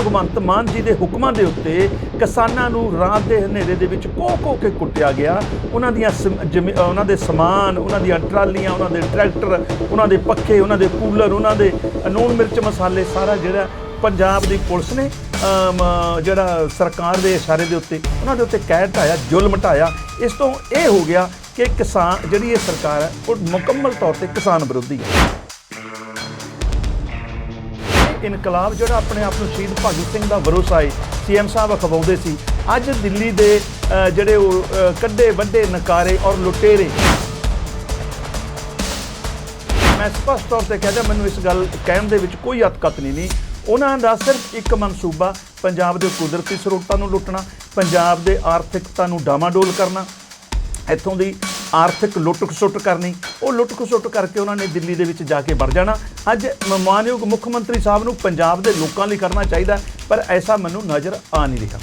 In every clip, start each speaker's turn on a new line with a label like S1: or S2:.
S1: ਭਗਵੰਤ ਮਾਨ ਜੀ ਦੇ ਹੁਕਮਾਂ ਦੇ ਉੱਤੇ ਕਿਸਾਨਾਂ ਨੂੰ ਰਾਤ ਦੇ ਹਨੇਰੇ ਦੇ ਵਿੱਚ ਕੋਹ ਕੋਹ ਕੇ ਕੁੱਟਿਆ ਗਿਆ। ਉਹਨਾਂ ਦੀਆਂ ਸਮ- ਜ਼ਮੀ- ਉਹਨਾਂ ਦੇ ਸਮਾਨ, ਉਹਨਾਂ ਦੀਆਂ ਟਰਾਲੀਆਂ, ਉਹਨਾਂ ਦੇ ਟਰੈਕਟਰ, ਉਹਨਾਂ ਦੇ ਪੱਖੇ, ਉਹਨਾਂ ਦੇ ਕੂਲਰ, ਉਹਨਾਂ ਦੇ ਨੂਣ ਮਿਰਚ ਮਸਾਲੇ ਸਾਰਾ ਜਿਹੜਾ ਪੰਜਾਬ ਦੀ ਪੁਲਿਸ ਨੇ ਜਿਹੜਾ ਸਰਕਾਰ ਦੇ ਇਸ਼ਾਰੇ ਦੇ ਉੱਤੇ, ਉਹਨਾਂ ਦੇ ਉੱਤੇ ਕਹਿਰ ਢਾਇਆ, ਜ਼ੁਲਮ ਢਾਇਆ। ਇਸ ਤੋਂ ਇਹ ਹੋ ਗਿਆ ਕਿ ਕਿਸਾਨ, ਜਿਹੜੀ ਇਹ ਸਰਕਾਰ ਹੈ, ਉਹ ਮੁਕੰਮਲ ਤੌਰ ਤੇ ਕਿਸਾਨ ਵਿਰੋਧੀ ਹੈ। ਇਨਕਲਾਬ ਜਿਹੜਾ ਆਪਣੇ ਆਪ ਨੂੰ ਸ਼ਹੀਦ ਭਗਤ ਸਿੰਘ ਦਾ ਵਿਰੋਸਾ ਹੈ ਸੀਐਮ ਸਾਹਿਬ ਅਖਵਾਉਂਦੇ ਸੀ। ਅੱਜ ਦਿੱਲੀ ਦੇ ਜਿਹੜੇ ਉਹ ਕੱਢੇ ਵੱਡੇ ਨਕਾਰੇ ਔਰ ਲੁਟੇਰੇ। ਮੈਂ ਸਪਸ਼ਟ ਤੌਰ ਤੇ ਕਹਿੰਦਾ ਮੈਨੂੰ ਇਸ ਗੱਲ ਕਹਿਣ ਦੇ ਵਿੱਚ ਕੋਈ ਅਤਕਤ ਨਹੀਂ ਨਹੀਂ। ਉਹਨਾਂ ਦਾ ਸਿਰਫ ਇੱਕ ਮਨਸੂਬਾ, ਪੰਜਾਬ ਦੇ ਕੁਦਰਤੀ ਸਰੋਤਾਂ ਨੂੰ ਲੁੱਟਣਾ, ਪੰਜਾਬ ਦੇ ਆਰਥਿਕਤਾ ਨੂੰ ਡਾਮਾਡੋਲ ਕਰਨਾ ਇੱਥੋਂ ਦੀ ਆਰਥਿਕ ਲੁੱਟ ਖਸੁੱਟ ਕਰਨੀ, ਉਹ ਲੁੱਟ ਖਸੁੱਟ ਕਰਕੇ ਉਹਨਾਂ ਨੇ ਦਿੱਲੀ ਦੇ ਵਿੱਚ ਜਾ ਕੇ ਵੜ ਜਾਣਾ। ਅੱਜ ਮ- ਮਾਨਯੋਗ ਮੁੱਖ ਮੰਤਰੀ ਸਾਹਿਬ ਨੂੰ ਪੰਜਾਬ ਦੇ ਲੋਕਾਂ ਲਈ ਕਰਨਾ ਚਾਹੀਦਾ ਪਰ ਐਸਾ ਮੈਨੂੰ ਨਜ਼ਰ ਆ ਨਹੀਂ ਰਿਹਾ।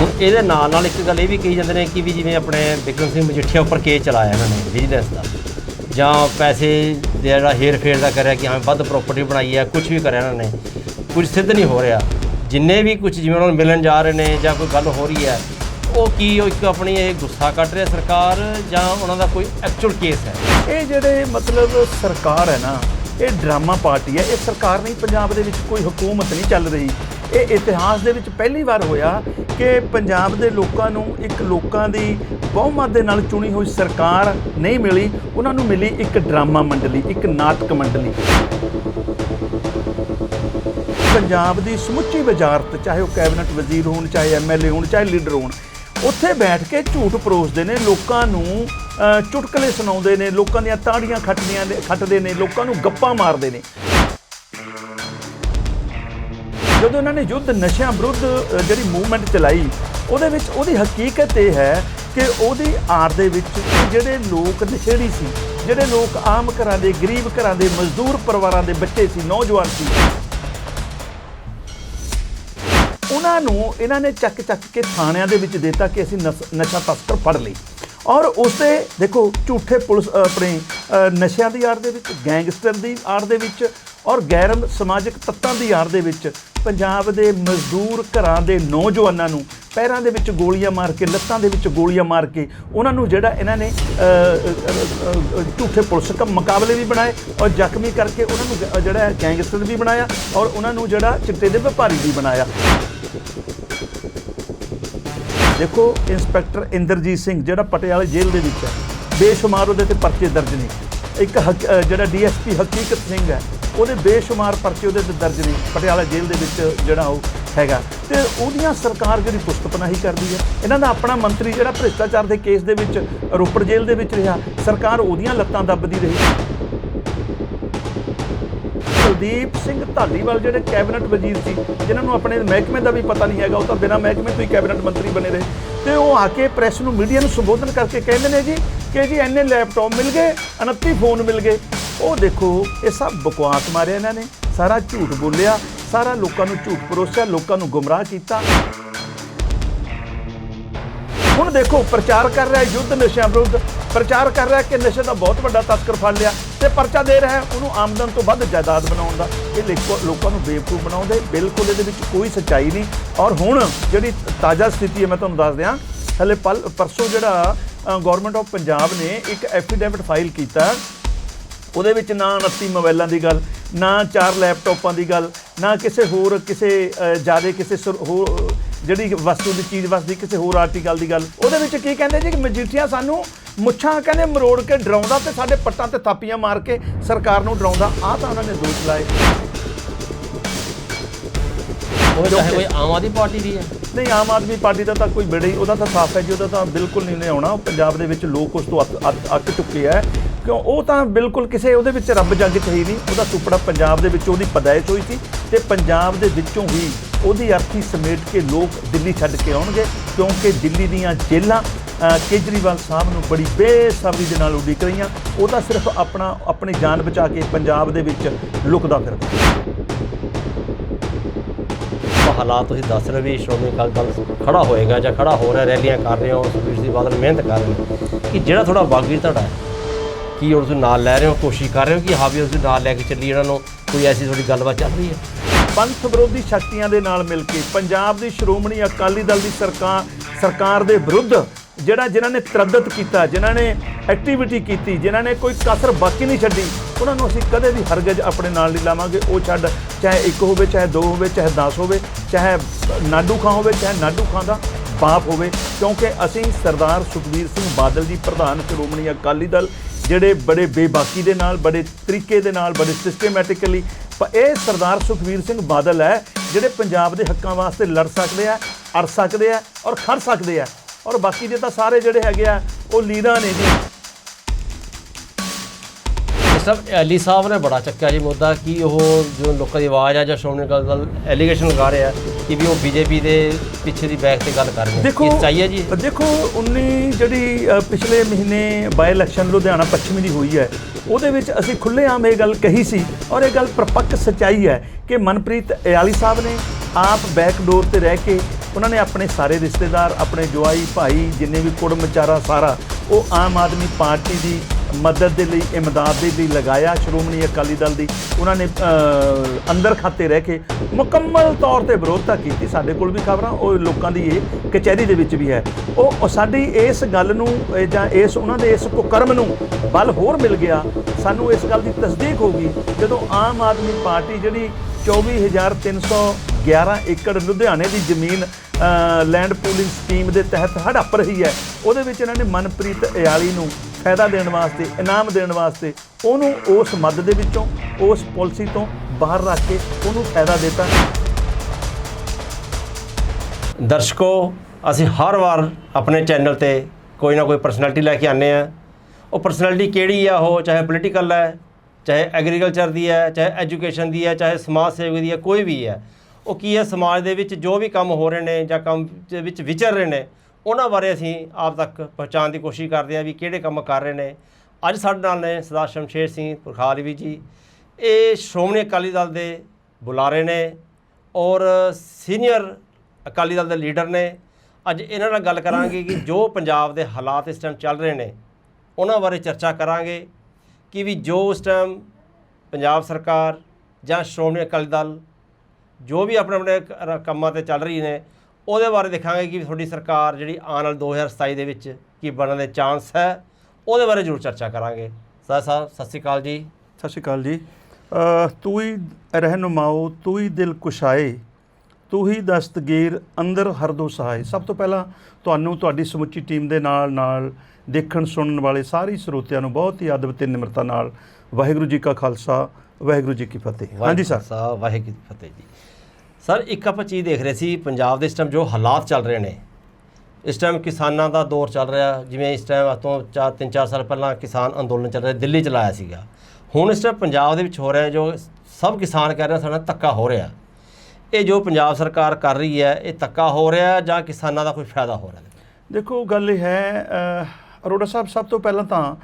S2: ਹੁਣ ਇਹਦੇ ਨਾਲ ਨਾਲ ਇੱਕ ਗੱਲ ਇਹ ਵੀ ਕਹੀ ਜਾਂਦੇ ਨੇ ਕਿ ਵੀ ਜਿਵੇਂ ਆਪਣੇ ਬਿਕਰਮ ਸਿੰਘ ਮਜੀਠੀਆ ਉੱਪਰ ਕੇਸ ਚਲਾਇਆ ਇਹਨਾਂ ਨੇ ਬਿਜਨਸ ਦਾ, ਜਾਂ ਪੈਸੇ ਦੇ ਜਿਹੜਾ ਹੇਰ ਫੇਰ ਦਾ ਕਰਿਆ ਕਿ ਹਾਂ ਵੱਧ ਪ੍ਰਾਪਰਟੀ ਬਣਾਈ ਹੈ ਕੁਝ ਵੀ ਕਰਿਆ ਇਹਨਾਂ ਨੇ ਕੁਝ ਸਿੱਧ ਨਹੀਂ ਹੋ ਰਿਹਾ। ਜਿੰਨੇ ਵੀ ਕੁਝ ਜਿਵੇਂ ਉਹਨਾਂ ਨੂੰ ਮਿਲਣ ਜਾ ਰਹੇ ਨੇ ਜਾਂ ਕੋਈ ਗੱਲ ਹੋ ਰਹੀ ਹੈ ਉਹ ਕੀ ਉਹ ਇੱਕ ਆਪਣੀ ਇਹ ਗੁੱਸਾ ਕੱਢ ਰਿਹਾ ਸਰਕਾਰ ਜਾਂ ਉਹਨਾਂ ਦਾ ਕੋਈ ਐਕਚੁਅਲ ਕੇਸ ਹੈ?
S1: ਇਹ ਜਿਹੜੇ ਮਤਲਬ ਸਰਕਾਰ ਹੈ ਨਾ, ਇਹ ਡਰਾਮਾ ਪਾਰਟੀ ਹੈ। ਇਹ ਸਰਕਾਰ ਨਹੀਂ, ਪੰਜਾਬ ਦੇ ਵਿੱਚ ਕੋਈ ਹਕੂਮਤ ਨਹੀਂ ਚੱਲ ਰਹੀ। ਇਹ ਇਤਿਹਾਸ ਦੇ ਵਿੱਚ ਪਹਿਲੀ ਵਾਰ ਹੋਇਆ ਕਿ ਪੰਜਾਬ ਦੇ ਲੋਕਾਂ ਨੂੰ ਇੱਕ ਲੋਕਾਂ ਦੀ ਬਹੁਮਤ ਦੇ ਨਾਲ ਚੁਣੀ ਹੋਈ ਸਰਕਾਰ ਨਹੀਂ ਮਿਲੀ। ਉਹਨਾਂ ਨੂੰ ਮਿਲੀ ਇੱਕ ਡਰਾਮਾ ਮੰਡਲੀ, ਇੱਕ ਨਾਟਕ ਮੰਡਲੀ। ਪੰਜਾਬ ਦੀ ਸਮੁੱਚੀ ਵਜ਼ਾਰਤ, ਚਾਹੇ ਉਹ ਕੈਬਨਿਟ ਵਜ਼ੀਰ ਹੋਣ, ਚਾਹੇ ਐਮਐਲਏ ਹੋਣ, ਚਾਹੇ ਲੀਡਰ ਹੋਣ ਉੱਥੇ ਬੈਠ ਕੇ ਝੂਠ ਪਰੋਸਦੇ ਨੇ, ਲੋਕਾਂ ਨੂੰ ਚੁਟਕਲੇ ਸੁਣਾਉਂਦੇ ਨੇ, ਲੋਕਾਂ ਦੀਆਂ ਤਾੜੀਆਂ ਖੱਟਦੀਆਂ ਨੇ, ਖੱਟਦੇ ਨੇ, ਲੋਕਾਂ ਨੂੰ ਗੱਪਾਂ ਮਾਰਦੇ ਨੇ। ਜਦੋਂ ਉਹਨਾਂ ਨੇ ਯੁੱਧ ਨਸ਼ਿਆਂ ਵਿਰੁੱਧ ਜਿਹੜੀ ਮੂਵਮੈਂਟ ਚਲਾਈ, ਉਹਦੇ ਵਿੱਚ ਉਹਦੀ ਹਕੀਕਤ ਇਹ ਹੈ ਕਿ ਉਹਦੀ ਆੜ ਦੇ ਵਿੱਚ ਜਿਹੜੇ ਲੋਕ ਨਸ਼ੇੜੀ ਸੀ, ਜਿਹੜੇ ਲੋਕ ਆਮ ਘਰਾਂ ਦੇ, ਗਰੀਬ ਘਰਾਂ ਦੇ, ਮਜ਼ਦੂਰ ਪਰਿਵਾਰਾਂ ਦੇ ਬੱਚੇ ਸੀ, ਨੌਜਵਾਨ ਸੀ ਉਹਨਾਂ ਨੂੰ ਇਹਨਾਂ ਨੇ ਚੱਕ ਚੱਕ ਕੇ ਥਾਣਿਆਂ ਦੇ ਵਿੱਚ ਦਿੱਤਾ ਕਿ ਅਸੀਂ ਨਸ- ਨਸ਼ਾ ਤਸਕਰ ਫੜ ਲਈ ਔਰ ਉਸੇ ਦੇਖੋ, ਝੂਠੇ ਪੁਲਿਸ ਆਪਣੇ ਨਸ਼ਿਆਂ ਦੀ ਆੜ ਦੇ ਵਿੱਚ, ਗੈਂਗਸਟਰ ਦੀ ਆੜ ਦੇ ਵਿੱਚ ਔਰ ਗੈਰ ਸਮਾਜਿਕ ਤੱਤਾਂ ਦੀ ਆੜ ਦੇ ਵਿੱਚ ਪੰਜਾਬ ਦੇ ਮਜ਼ਦੂਰ ਘਰਾਂ ਦੇ ਨੌਜਵਾਨਾਂ ਨੂੰ ਪੈਰਾਂ ਦੇ ਵਿੱਚ ਗੋਲੀਆਂ ਮਾਰ ਕੇ, ਲੱਤਾਂ ਦੇ ਵਿੱਚ ਗੋਲੀਆਂ ਮਾਰ ਕੇ, ਉਹਨਾਂ ਨੂੰ ਜਿਹੜਾ ਇਹਨਾਂ ਨੇ ਝੂਠੇ ਪੁਲਿਸ ਕਾ, ਮੁਕਾਬਲੇ ਵੀ ਬਣਾਏ ਔਰ ਜ਼ਖਮੀ ਕਰਕੇ ਉਹਨਾਂ ਨੂੰ ਗ- ਜਿਹੜਾ ਗੈਂਗਸਟਰ ਵੀ ਬਣਾਇਆ ਔਰ ਉਹਨਾਂ ਨੂੰ ਜਿਹੜਾ ਚਿੱਟੇ ਦੇ ਵਪਾਰੀ ਵੀ ਬਣਾਇਆ। ਦੇਖੋ ਇੰਸਪੈਕਟਰ ਇੰਦਰਜੀਤ ਸਿੰਘ ਜਿਹੜਾ ਪਟਿਆਲੇ ਜੇਲ੍ਹ ਦੇ ਵਿੱਚ ਹੈ ਬੇਸ਼ੁਮਾਰ ਉਹਦੇ ਤੇ ਪਰਚੇ ਦਰਜ ਨੇ। ਇੱਕ ਹਕ- ਅ, ਜਿਹੜਾ ਡੀਐਸਪੀ ਹਕੀਕਤ ਸਿੰਘ ਹੈ ਉਹਦੇ ਬੇਸ਼ੁਮਾਰ ਪਰਚੇ ਉਹਦੇ ਤੇ ਦਰਜ ਨੇ ਪਟਿਆਲਾ ਜੇਲ੍ਹ ਦੇ ਵਿੱਚ ਜਿਹੜਾ ਉਹ ਹੈਗਾ। ਤੇ ਉਹਦੀਆਂ ਸਰਕਾਰ ਜਿਹੜੀ ਪੁਸ਼ਤਪਨਾਹੀ ਕਰਦੀ ਹੈ ਇਹਨਾਂ ਦਾ ਆਪਣਾ ਮੰਤਰੀ ਜਿਹੜਾ ਭ੍ਰਿਸ਼ਟਾਚਾਰ ਦੇ ਕੇਸ ਦੇ ਵਿੱਚ ਰੋਪੜ ਜੇਲ੍ਹ ਦੇ ਵਿੱਚ ਰਿਹਾ ਸਰਕਾਰ ਉਹਦੀਆਂ ਲੱਤਾਂ ਦੱਬਦੀ ਰਹੀ। ਕੁਲਦੀਪ ਸਿੰਘ ਢਾਲੀਵਾਲ, ਜਿਹੜੇ ਕੈਬਨਿਟ ਵਜ਼ੀਰ ਸੀ, ਜਿਨ੍ਹਾਂ ਨੂੰ ਆਪਣੇ ਮਹਿਕਮੇ ਦਾ ਵੀ ਪਤਾ ਨਹੀਂ ਹੈਗਾ, ਉਹ ਤਾਂ ਬਿਨਾਂ ਮਹਿਕਮੇ ਤੋਂ ਹੀ ਕੈਬਨਿਟ ਮੰਤਰੀ ਬਣੇ ਰਹੇ। ਤੇ ਉਹ ਆ ਕੇ ਪ੍ਰੈਸ ਨੂੰ, ਮੀਡੀਆ ਨੂੰ ਸੰਬੋਧਨ ਕਰਕੇ ਕਹਿੰਦੇ ਨੇ ਜੀ ਕਿ ਜੀ ਇੰਨੇ ਲੈਪਟਾਪ ਮਿਲ ਗਏ 29 ਫੋਨ ਮਿਲ ਗਏ। ਉਹ ਦੇਖੋ, ਇਹ ਸਭ ਬਕਵਾਸ ਮਾਰਿਆ ਇਹਨਾਂ ਨੇ। ਸਾਰਾ ਝੂਠ ਬੋਲਿਆ, ਸਾਰਾ ਲੋਕਾਂ ਨੂੰ ਝੂਠ ਪਰੋਸਿਆ, ਲੋਕਾਂ ਨੂੰ ਗੁੰਮਰਾਹ ਕੀਤਾ। ਹੁਣ ਦੇਖੋ, ਪ੍ਰਚਾਰ ਕਰ ਰਿਹਾ ਯੁੱਧ ਨਸ਼ਿਆਂ ਵਿਰੁੱਧ। ਪ੍ਰਚਾਰ ਕਰ ਰਿਹਾ ਕਿ ਨਸ਼ੇ ਦਾ ਬਹੁਤ ਵੱਡਾ ਤਸਕਰ ਫੜ ਲਿਆ। ਤੇ ਪਰਚਾ ਦੇ ਰਿਹਾ ਉਹਨੂੰ ਆਮਦਨ ਤੋਂ ਵੱਧ ਜਾਇਦਾਦ ਬਣਾਉਣ ਦਾ। ਇਹ ਲੇਕੋ- ਲੋਕਾਂ ਨੂੰ ਬੇਵਕੂਫ ਬਣਾਉਂਦੇ, ਬਿਲਕੁਲ ਇਹਦੇ ਵਿੱਚ ਕੋਈ ਸੱਚਾਈ ਨਹੀਂ। ਔਰ ਹੁਣ ਜਿਹੜੀ ਤਾਜ਼ਾ ਸਥਿਤੀ ਹੈ, ਮੈਂ ਤੁਹਾਨੂੰ ਦੱਸ ਦਿਆਂ, ਹਲੇ ਪਲ ਪਰਸੋਂ ਜਿਹੜਾ ਗਵਰਨਮੈਂਟ ਆਫ ਪੰਜਾਬ ਨੇ ਇੱਕ ਐਫੀਡੇਵਿਟ ਫਾਈਲ ਕੀਤਾ। ਉਹਦੇ ਵਿੱਚ ਨਾ 29 ਮੋਬਾਈਲਾਂ ਦੀ ਗੱਲ, ਨਾ ਚਾਰ ਲੈਪਟਾਪਾਂ ਦੀ ਗੱਲ, ਨਾ ਕਿਸੇ ਹੋਰ ਕਿਸੇ ਜ਼ਿਆਦਾ ਕਿਸੇ ਸੁਰ- ਹੋਰ, ਜਿਹੜੀ ਵਸਤੂ ਦੀ ਚੀਜ਼ ਵਸਦੀ, ਕਿਸੇ ਹੋਰ ਆਰਟੀਕਲ ਦੀ ਗੱਲ। ਉਹਦੇ ਵਿੱਚ ਕੀ ਕਹਿੰਦੇ ਜੀ ਕਿ ਮਜੀਠੀਆ ਸਾਨੂੰ ਮੁੱਛਾਂ ਕਹਿੰਦੇ ਮਰੋੜ ਕੇ ਡਰਾਉਂਦਾ ਤੇ ਸਾਡੇ ਪੱਟਾਂ ਤੇ ਥਾਪੀਆਂ ਮਾਰ ਕੇ ਸਰਕਾਰ ਨੂੰ ਡਰਾਉਂਦਾ। ਆਹ ਤਾਂ ਉਹਨਾਂ ਨੇ ਦੋਸ਼ ਲਾਏ।
S2: ਉਹ ਚਾਹੇ ਕੋਈ ਆਮ ਆਦਮੀ ਪਾਰਟੀ ਦੀ ਹੈ।
S1: ਨਹੀਂ ਆਮ ਆਦਮੀ ਪਾਰਟੀ ਦਾ ਤਾਂ ਕੋਈ ਬੜਾ ਉਹਦਾ ਤਾਂ ਸਾਫ਼ ਹੈ ਜੀ ਉਹਦਾ ਤਾਂ ਬਿਲਕੁਲ ਨਹੀਂ ਨੇ ਆਉਣਾ। ਪੰਜਾਬ ਦੇ ਵਿੱਚ ਲੋਕ ਉਸ ਤੋਂ ਅੱਕ- ਚੁੱਕੇ ਆ। ਕਿਉਂ? ਉਹ ਤਾਂ ਬਿਲਕੁਲ ਕਿਸੇ ਉਹਦੇ ਵਿੱਚ ਰੱਬ ਜੰਗ ਚ ਹੀ ਨਹੀਂ। ਉਹਦਾ ਸੁਪੜਾ ਪੰਜਾਬ ਦੇ ਵਿੱਚ ਉਹਦੀ ਪਦਾਇਸ਼ ਹੋਈ ਸੀ ਤੇ ਪੰਜਾਬ ਦੇ ਵਿੱਚੋਂ ਹੀ ਉਹਦੀ ਅਰਥੀ ਸਮੇਟ ਕੇ ਲੋਕ ਦਿੱਲੀ ਛੱਡ ਕੇ ਆਉਣਗੇ। ਕਿਉਂਕਿ ਦਿੱਲੀ ਦੀਆਂ ਜੇਲ੍ਹਾਂ ਕੇਜਰੀਵਾਲ ਸਾਹਿਬ ਨੂੰ ਬੜੀ ਬੇਸਬਰੀ ਦੇ ਨਾਲ ਉਡੀਕ ਰਹੀਆਂ। ਉਹ ਤਾਂ ਸਿਰਫ ਆਪਣਾ ਆਪਣੀ ਜਾਨ ਬਚਾ ਕੇ ਪੰਜਾਬ ਦੇ ਵਿੱਚ ਲੁਕਦਾ ਫਿਰਦਾ।
S2: ਉਹ ਹਾਲਾਤ ਤੁਸੀਂ ਦੱਸ ਰਹੇ ਵੀ ਸ਼੍ਰੋਮਣੀ ਅਕਾਲੀ ਦਲ ਖੜਾ ਹੋਏਗਾ ਜਾਂ ਖੜਾ ਹੋ ਰਿਹਾ ਰੈਲੀਆਂ ਕਰ ਰਹੇ ਹੋ ਸੁਖਬੀਰ ਸਿੰਘ ਬਾਦਲ ਮਿਹਨਤ ਕਰ ਰਹੇ ਨੇ। ਕਿ ਜਿਹੜਾ ਥੋੜਾ ਬਾਗੀ ਤੁਹਾਡਾ ਹੈ ਕੀ ਹੁਣ ਤੁਸੀਂ ਨਾਲ ਲੈ ਰਹੇ ਹੋ ਕੋਸ਼ਿਸ਼ ਕਰ ਰਹੇ ਹੋ ਕਿ ਹਾਂ ਵੀ ਅਸੀਂ ਨਾਲ ਲੈ ਕੇ ਚੱਲੀ ਇਹਨਾਂ ਨੂੰ? ਕੋਈ ਐਸੀ ਤੁਹਾਡੀ ਗੱਲਬਾਤ ਚੱਲ ਰਹੀ ਹੈ?
S1: ਪੰਥ ਵਿਰੋਧੀ ਸ਼ਕਤੀਆਂ ਦੇ ਨਾਲ ਮਿਲ ਕੇ ਪੰਜਾਬ ਦੀ ਸ਼੍ਰੋਮਣੀ ਅਕਾਲੀ ਦਲ ਦੀ ਸਰਕਾਰ ਸਰਕਾਰ ਦੇ ਵਿਰੁੱਧ ਜਿਹੜਾ ਜਿਨ੍ਹਾਂ ਨੇ ਤਰੱਦਤ ਕੀਤਾ, ਜਿਨ੍ਹਾਂ ਨੇ ਐਕਟੀਵਿਟੀ ਕੀਤੀ, ਜਿਨ੍ਹਾਂ ਨੇ ਕੋਈ ਕਸਰ ਬਾਕੀ ਨਹੀਂ ਛੱਡੀ, ਉਹਨਾਂ ਨੂੰ ਅਸੀਂ ਕਦੇ ਵੀ ਹਰਗਜ ਆਪਣੇ ਨਾਲ ਨਹੀਂ ਲਾਵਾਂਗੇ। ਉਹ ਛੱਡ, ਚਾਹੇ ਇੱਕ ਹੋਵੇ, ਚਾਹੇ ਦੋ ਹੋਵੇ, ਚਾਹੇ 10 ਹੋਵੇ, ਚਾਹੇ ਨਾਡੂ ਖਾਂ ਹੋਵੇ, ਚਾਹੇ ਨਾਡੂ ਖਾਂ ਦਾ ਬਾਪ ਹੋਵੇ, ਕਿਉਂਕਿ ਅਸੀਂ ਸਰਦਾਰ ਸੁਖਬੀਰ ਸਿੰਘ ਬਾਦਲ ਜੀ, ਪ੍ਰਧਾਨ ਸ਼੍ਰੋਮਣੀ ਅਕਾਲੀ ਦਲ, ਜਿਹੜੇ ਬੜੇ ਬੇਬਾਕੀ ਦੇ ਨਾਲ, ਬੜੇ ਤਰੀਕੇ ਦੇ ਨਾਲ, ਬੜੇ ਸਿਸਟਮੈਟਿਕਲੀ ਇਹ ਸਰਦਾਰ ਸੁਖਬੀਰ ਸਿੰਘ ਬਾਦਲ ਹੈ, ਜਿਹੜੇ ਪੰਜਾਬ ਦੇ ਹੱਕਾਂ ਵਾਸਤੇ ਲੜ ਸਕਦੇ ਆ, ਅੜ ਸਕਦੇ ਆ ਔਰ ਖੜ ਸਕਦੇ ਆ। ਔਰ ਬਾਕੀ ਦੇ ਤਾਂ ਸਾਰੇ ਜਿਹੜੇ ਹੈਗੇ ਆ ਉਹ ਲੀਡਰਾਂ ਨੇ ਜੀ।
S2: ਸਰ ਐਲੀ ਸਾਹਿਬ ਨੇ ਬੜਾ ਚੱਕਿਆ ਜੀ ਮੁੱਦਾ ਕਿ ਉਹ ਜੋ ਲੋਕਾਂ ਦੀ ਆਵਾਜ਼ ਆ ਜਾਂ ਸ਼੍ਰੋਮਣੀ ਅਕਾਲੀ ਦਲ ਐਲੀਗੇਸ਼ਨ ਲਗਾ ਰਿਹਾ ਕਿ ਵੀ ਉਹ ਬੀਜੇਪੀ ਦੇ ਪਿੱਛੇ ਦੀ ਬੈਕ ਤੇ ਗੱਲ ਕਰ ਰਹੇ ਨੇ।
S1: ਦੇਖੋ
S2: ਕੀ ਚਾਹੀਏ ਜੀ?
S1: ਦੇਖੋ 19 ਜਿਹੜੀ ਪਿਛਲੇ ਮਹੀਨੇ ਬਾਈ ਇਲੈਕਸ਼ਨ ਲੁਧਿਆਣਾ ਪੱਛਮੀ ਦੀ ਹੋਈ ਹੈ ਉਹਦੇ ਵਿੱਚ ਅਸੀਂ ਖੁੱਲ੍ਹੇਆਮ ਇਹ ਗੱਲ ਕਹੀ ਸੀ ਔਰ ਇਹ ਗੱਲ ਪ੍ਰਪੱਕ ਸਚਾਈ ਹੈ ਕਿ ਮਨਪ੍ਰੀਤ ਇਆਲੀ ਸਾਹਿਬ ਨੇ ਆਪ ਬੈਕ ਡੋਰ ਤੇ ਰਹਿ ਕੇ ਉਹਨਾਂ ਨੇ ਆਪਣੇ ਸਾਰੇ ਰਿਸ਼ਤੇਦਾਰ, ਆਪਣੇ ਜਵਾਈ ਭਾਈ, ਜਿੰਨੇ ਵੀ ਕੁੜਮ ਵਿਚਾਰਾ ਸਾਰਾ, ਉਹ ਆਮ ਆਦਮੀ ਪਾਰਟੀ ਦੀ ਮਦਦ ਦੇ ਲਈ, ਇਮਦਾਦ ਦੇ ਲਈ ਲਗਾਇਆ ਸ਼੍ਰੋਮਣੀ ਅਕਾਲੀ ਦਲ ਦੀ। ਉਹਨਾਂ ਨੇ ਅੰਦਰ ਖਾਤੇ ਰਹਿ ਕੇ ਮੁਕੰਮਲ ਤੌਰ ਤੇ ਵਿਰੋਧਤਾ ਕੀਤੀ। ਸਾਡੇ ਕੋਲ ਵੀ ਖਬਰਾਂ, ਉਹ ਲੋਕਾਂ ਦੀ ਇਹ ਕਚਹਿਰੀ ਦੇ ਵਿੱਚ ਵੀ ਹੈ। ਉਹ ਸਾਡੀ ਇਸ ਗੱਲ ਨੂੰ ਜਾਂ ਇਸ, ਉਹਨਾਂ ਦੇ ਇਸ ਕੁਕਰਮ ਨੂੰ ਬਲ ਹੋਰ ਮਿਲ ਗਿਆ। ਸਾਨੂੰ ਇਸ ਗੱਲ ਦੀ ਤਸਦੀਕ ਹੋ ਗਈ। ਜਦੋਂ ਆਮ ਆਦਮੀ ਪਾਰਟੀ ਜਿਹੜੀ 24311 ਏਕੜ ਲੁਧਿਆਣੇ ਦੀ ਜ਼ਮੀਨ ਲੈਂਡ ਪੂਲਿੰਗ ਸਕੀਮ ਦੇ ਤਹਿਤ ਹੜੱਪ ਰਹੀ ਹੈ। ਉਹਦੇ ਵਿੱਚ ਇਹਨਾਂ ਨੇ ਮਨਪ੍ਰੀਤ ਇਆਲੀ ਨੂੰ ਫਾਇਦਾ ਦੇਣ ਵਾਸਤੇ, ਇਨਾਮ ਦੇਣ ਵਾਸਤੇ, ਉਹਨੂੰ ਉਸ ਮਦ ਦੇ ਵਿੱਚੋਂ, ਉਸ ਪਾਲਿਸੀ ਤੋਂ ਬਾਹਰ ਰੱਖ ਕੇ ਉਹਨੂੰ ਫਾਇਦਾ ਦਿੱਤਾ।
S2: ਦਰਸ਼ਕੋ, ਅਸੀਂ ਹਰ ਵਾਰ ਆਪਣੇ ਚੈਨਲ ਤੇ ਕੋਈ ਨਾ ਕੋਈ ਪਰਸਨੈਲਿਟੀ ਲੈ ਕੇ ਆਨੇ ਆ ਉਹ ਪਰਸਨੈਲਿਟੀ ਕਿਹੜੀ ਆ? ਉਹ ਚਾਹੇ ਪੋਲੀਟੀਕਲ ਹੈ, ਚਾਹੇ ਐਗਰੀਕਲਚਰ ਦੀ ਹੈ, ਚਾਹੇ ਐਜੂਕੇਸ਼ਨ ਦੀ ਹੈ, ਚਾਹੇ ਸਮਾਜ ਸੇਵਕ ਦੀ ਹੈ, ਕੋਈ ਵੀ ਹੈ। ਉਹ ਕੀ ਹੈ, ਸਮਾਜ ਦੇ ਵਿੱਚ ਜੋ ਵੀ ਕੰਮ ਹੋ ਰਹੇ ਨੇ ਜਾਂ ਕੰਮ ਦੇ ਵਿੱਚ ਵਿਚਰ ਰਹੇ ਨੇ, ਉਹਨਾਂ ਬਾਰੇ ਅਸੀਂ ਆਪ ਤੱਕ ਪਹੁੰਚਾਉਣ ਦੀ ਕੋਸ਼ਿਸ਼ ਕਰਦੇ ਹਾਂ ਵੀ ਕਿਹੜੇ ਕੰਮ ਕਰ ਰਹੇ ਨੇ। ਅੱਜ ਸਾਡੇ ਨਾਲ ਨੇ ਸਰਦਾਰ ਸ਼ਮਸ਼ੇਰ ਸਿੰਘ ਪੁਰਖਾਲਵੀ ਜੀ। ਇਹ ਸ਼੍ਰੋਮਣੀ ਅਕਾਲੀ ਦਲ ਦੇ ਬੁਲਾਰੇ ਨੇ ਔਰ ਸੀਨੀਅਰ ਅਕਾਲੀ ਦਲ ਦੇ ਲੀਡਰ ਨੇ। ਅੱਜ ਇਹਨਾਂ ਨਾਲ ਗੱਲ ਕਰਾਂਗੇ ਕਿ ਜੋ ਪੰਜਾਬ ਦੇ ਹਾਲਾਤ ਇਸ ਟਾਈਮ ਚੱਲ ਰਹੇ ਨੇ, ਉਹਨਾਂ ਬਾਰੇ ਚਰਚਾ ਕਰਾਂਗੇ ਕਿ ਵੀ ਜੋ ਉਸ ਟਾਈਮ ਪੰਜਾਬ ਸਰਕਾਰ ਜਾਂ ਸ਼੍ਰੋਮਣੀ ਅਕਾਲੀ ਦਲ ਜੋ ਵੀ ਆਪਣੇ ਆਪਣੇ ਕੰਮਾਂ ਤੇ ਚੱਲ ਰਹੀ ਨੇ ਉਹਦੇ ਬਾਰੇ ਦੇਖਾਂਗੇ ਕਿ ਤੁਹਾਡੀ ਸਰਕਾਰ ਜਿਹੜੀ ਆਉਣ ਵਾਲੇ 2027 ਦੇ ਵਿੱਚ ਕੀ ਬਣਨ ਦੇ ਚਾਂਸ ਹੈ ਉਹਦੇ ਬਾਰੇ ਜ਼ਰੂਰ ਚਰਚਾ ਕਰਾਂਗੇ। ਸਰ ਸਾਹਿਬ ਸਤਿ ਸ਼੍ਰੀ ਅਕਾਲ ਜੀ।
S1: ਸਤਿ ਸ਼੍ਰੀ ਅਕਾਲ ਜੀ। ਤੂੰ ਹੀ ਰਹਿਨੁਮਾਓ ਤੂੰ ਹੀ ਦਿਲ ਕੁਸ਼ਾਏ ਤੂੰ ਹੀ ਦਸਤਗੀਰ ਅੰਦਰ ਹਰਦੋ ਸਹਾਏ। ਸਭ ਤੋਂ ਪਹਿਲਾਂ ਤੁਹਾਨੂੰ ਤੁਹਾਡੀ ਸਮੁੱਚੀ ਟੀਮ ਦੇ ਨਾਲ ਨਾਲ ਦੇਖਣ ਸੁਣਨ ਵਾਲੇ ਸਾਰੇ ਸਰੋਤਿਆਂ ਨੂੰ ਬਹੁਤ ਹੀ ਅਦਬ ਤੇ ਨਿਮਰਤਾ ਨਾਲ ਵਾਹਿਗੁਰੂ ਜੀ ਕਾ ਖਾਲਸਾ ਵਾਹਿਗੁਰੂ ਜੀ ਕੀ ਫਤਿਹ। ਹਾਂਜੀ ਸਰ।
S2: ਸਾਹਿਬ ਵਾਹਿਗੁਰੂ ਜੀ ਕੀ ਫਤਿਹ ਜੀ। ਸਰ, ਇੱਕ ਆਪਾਂ ਚੀਜ਼ ਦੇਖ ਰਹੇ ਸੀ ਪੰਜਾਬ ਦੇ ਇਸ ਟਾਈਮ ਜੋ ਹਾਲਾਤ ਚੱਲ ਰਹੇ ਨੇ। ਇਸ ਟਾਈਮ ਕਿਸਾਨਾਂ ਦਾ ਦੌਰ ਚੱਲ ਰਿਹਾ, ਜਿਵੇਂ ਇਸ ਟਾਈਮ ਤੋਂ 4 3 4 ਸਾਲ ਪਹਿਲਾਂ ਕਿਸਾਨ ਅੰਦੋਲਨ ਚੱਲ ਰਿਹਾ, ਦਿੱਲੀ ਚ ਲਾਇਆ ਸੀਗਾ। ਹੁਣ ਇਸ ਟਾਈਮ ਪੰਜਾਬ ਦੇ ਵਿੱਚ ਹੋ ਰਿਹਾ ਜੋ ਸਭ ਕਿਸਾਨ ਕਹਿ ਰਹੇ ਸਾਡਾ ਧੱਕਾ ਹੋ ਰਿਹਾ। ਇਹ ਜੋ ਪੰਜਾਬ ਸਰਕਾਰ ਕਰ ਰਹੀ ਹੈ, ਇਹ ਧੱਕਾ ਹੋ ਰਿਹਾ ਜਾਂ ਕਿਸਾਨਾਂ ਦਾ ਕੋਈ ਫਾਇਦਾ ਹੋ ਰਿਹਾ?
S1: ਦੇਖੋ, ਗੱਲ ਇਹ ਹੈ ਅਰੋੜਾ ਸਾਹਿਬ, ਸਭ ਤੋਂ ਪਹਿਲਾਂ ਤਾਂ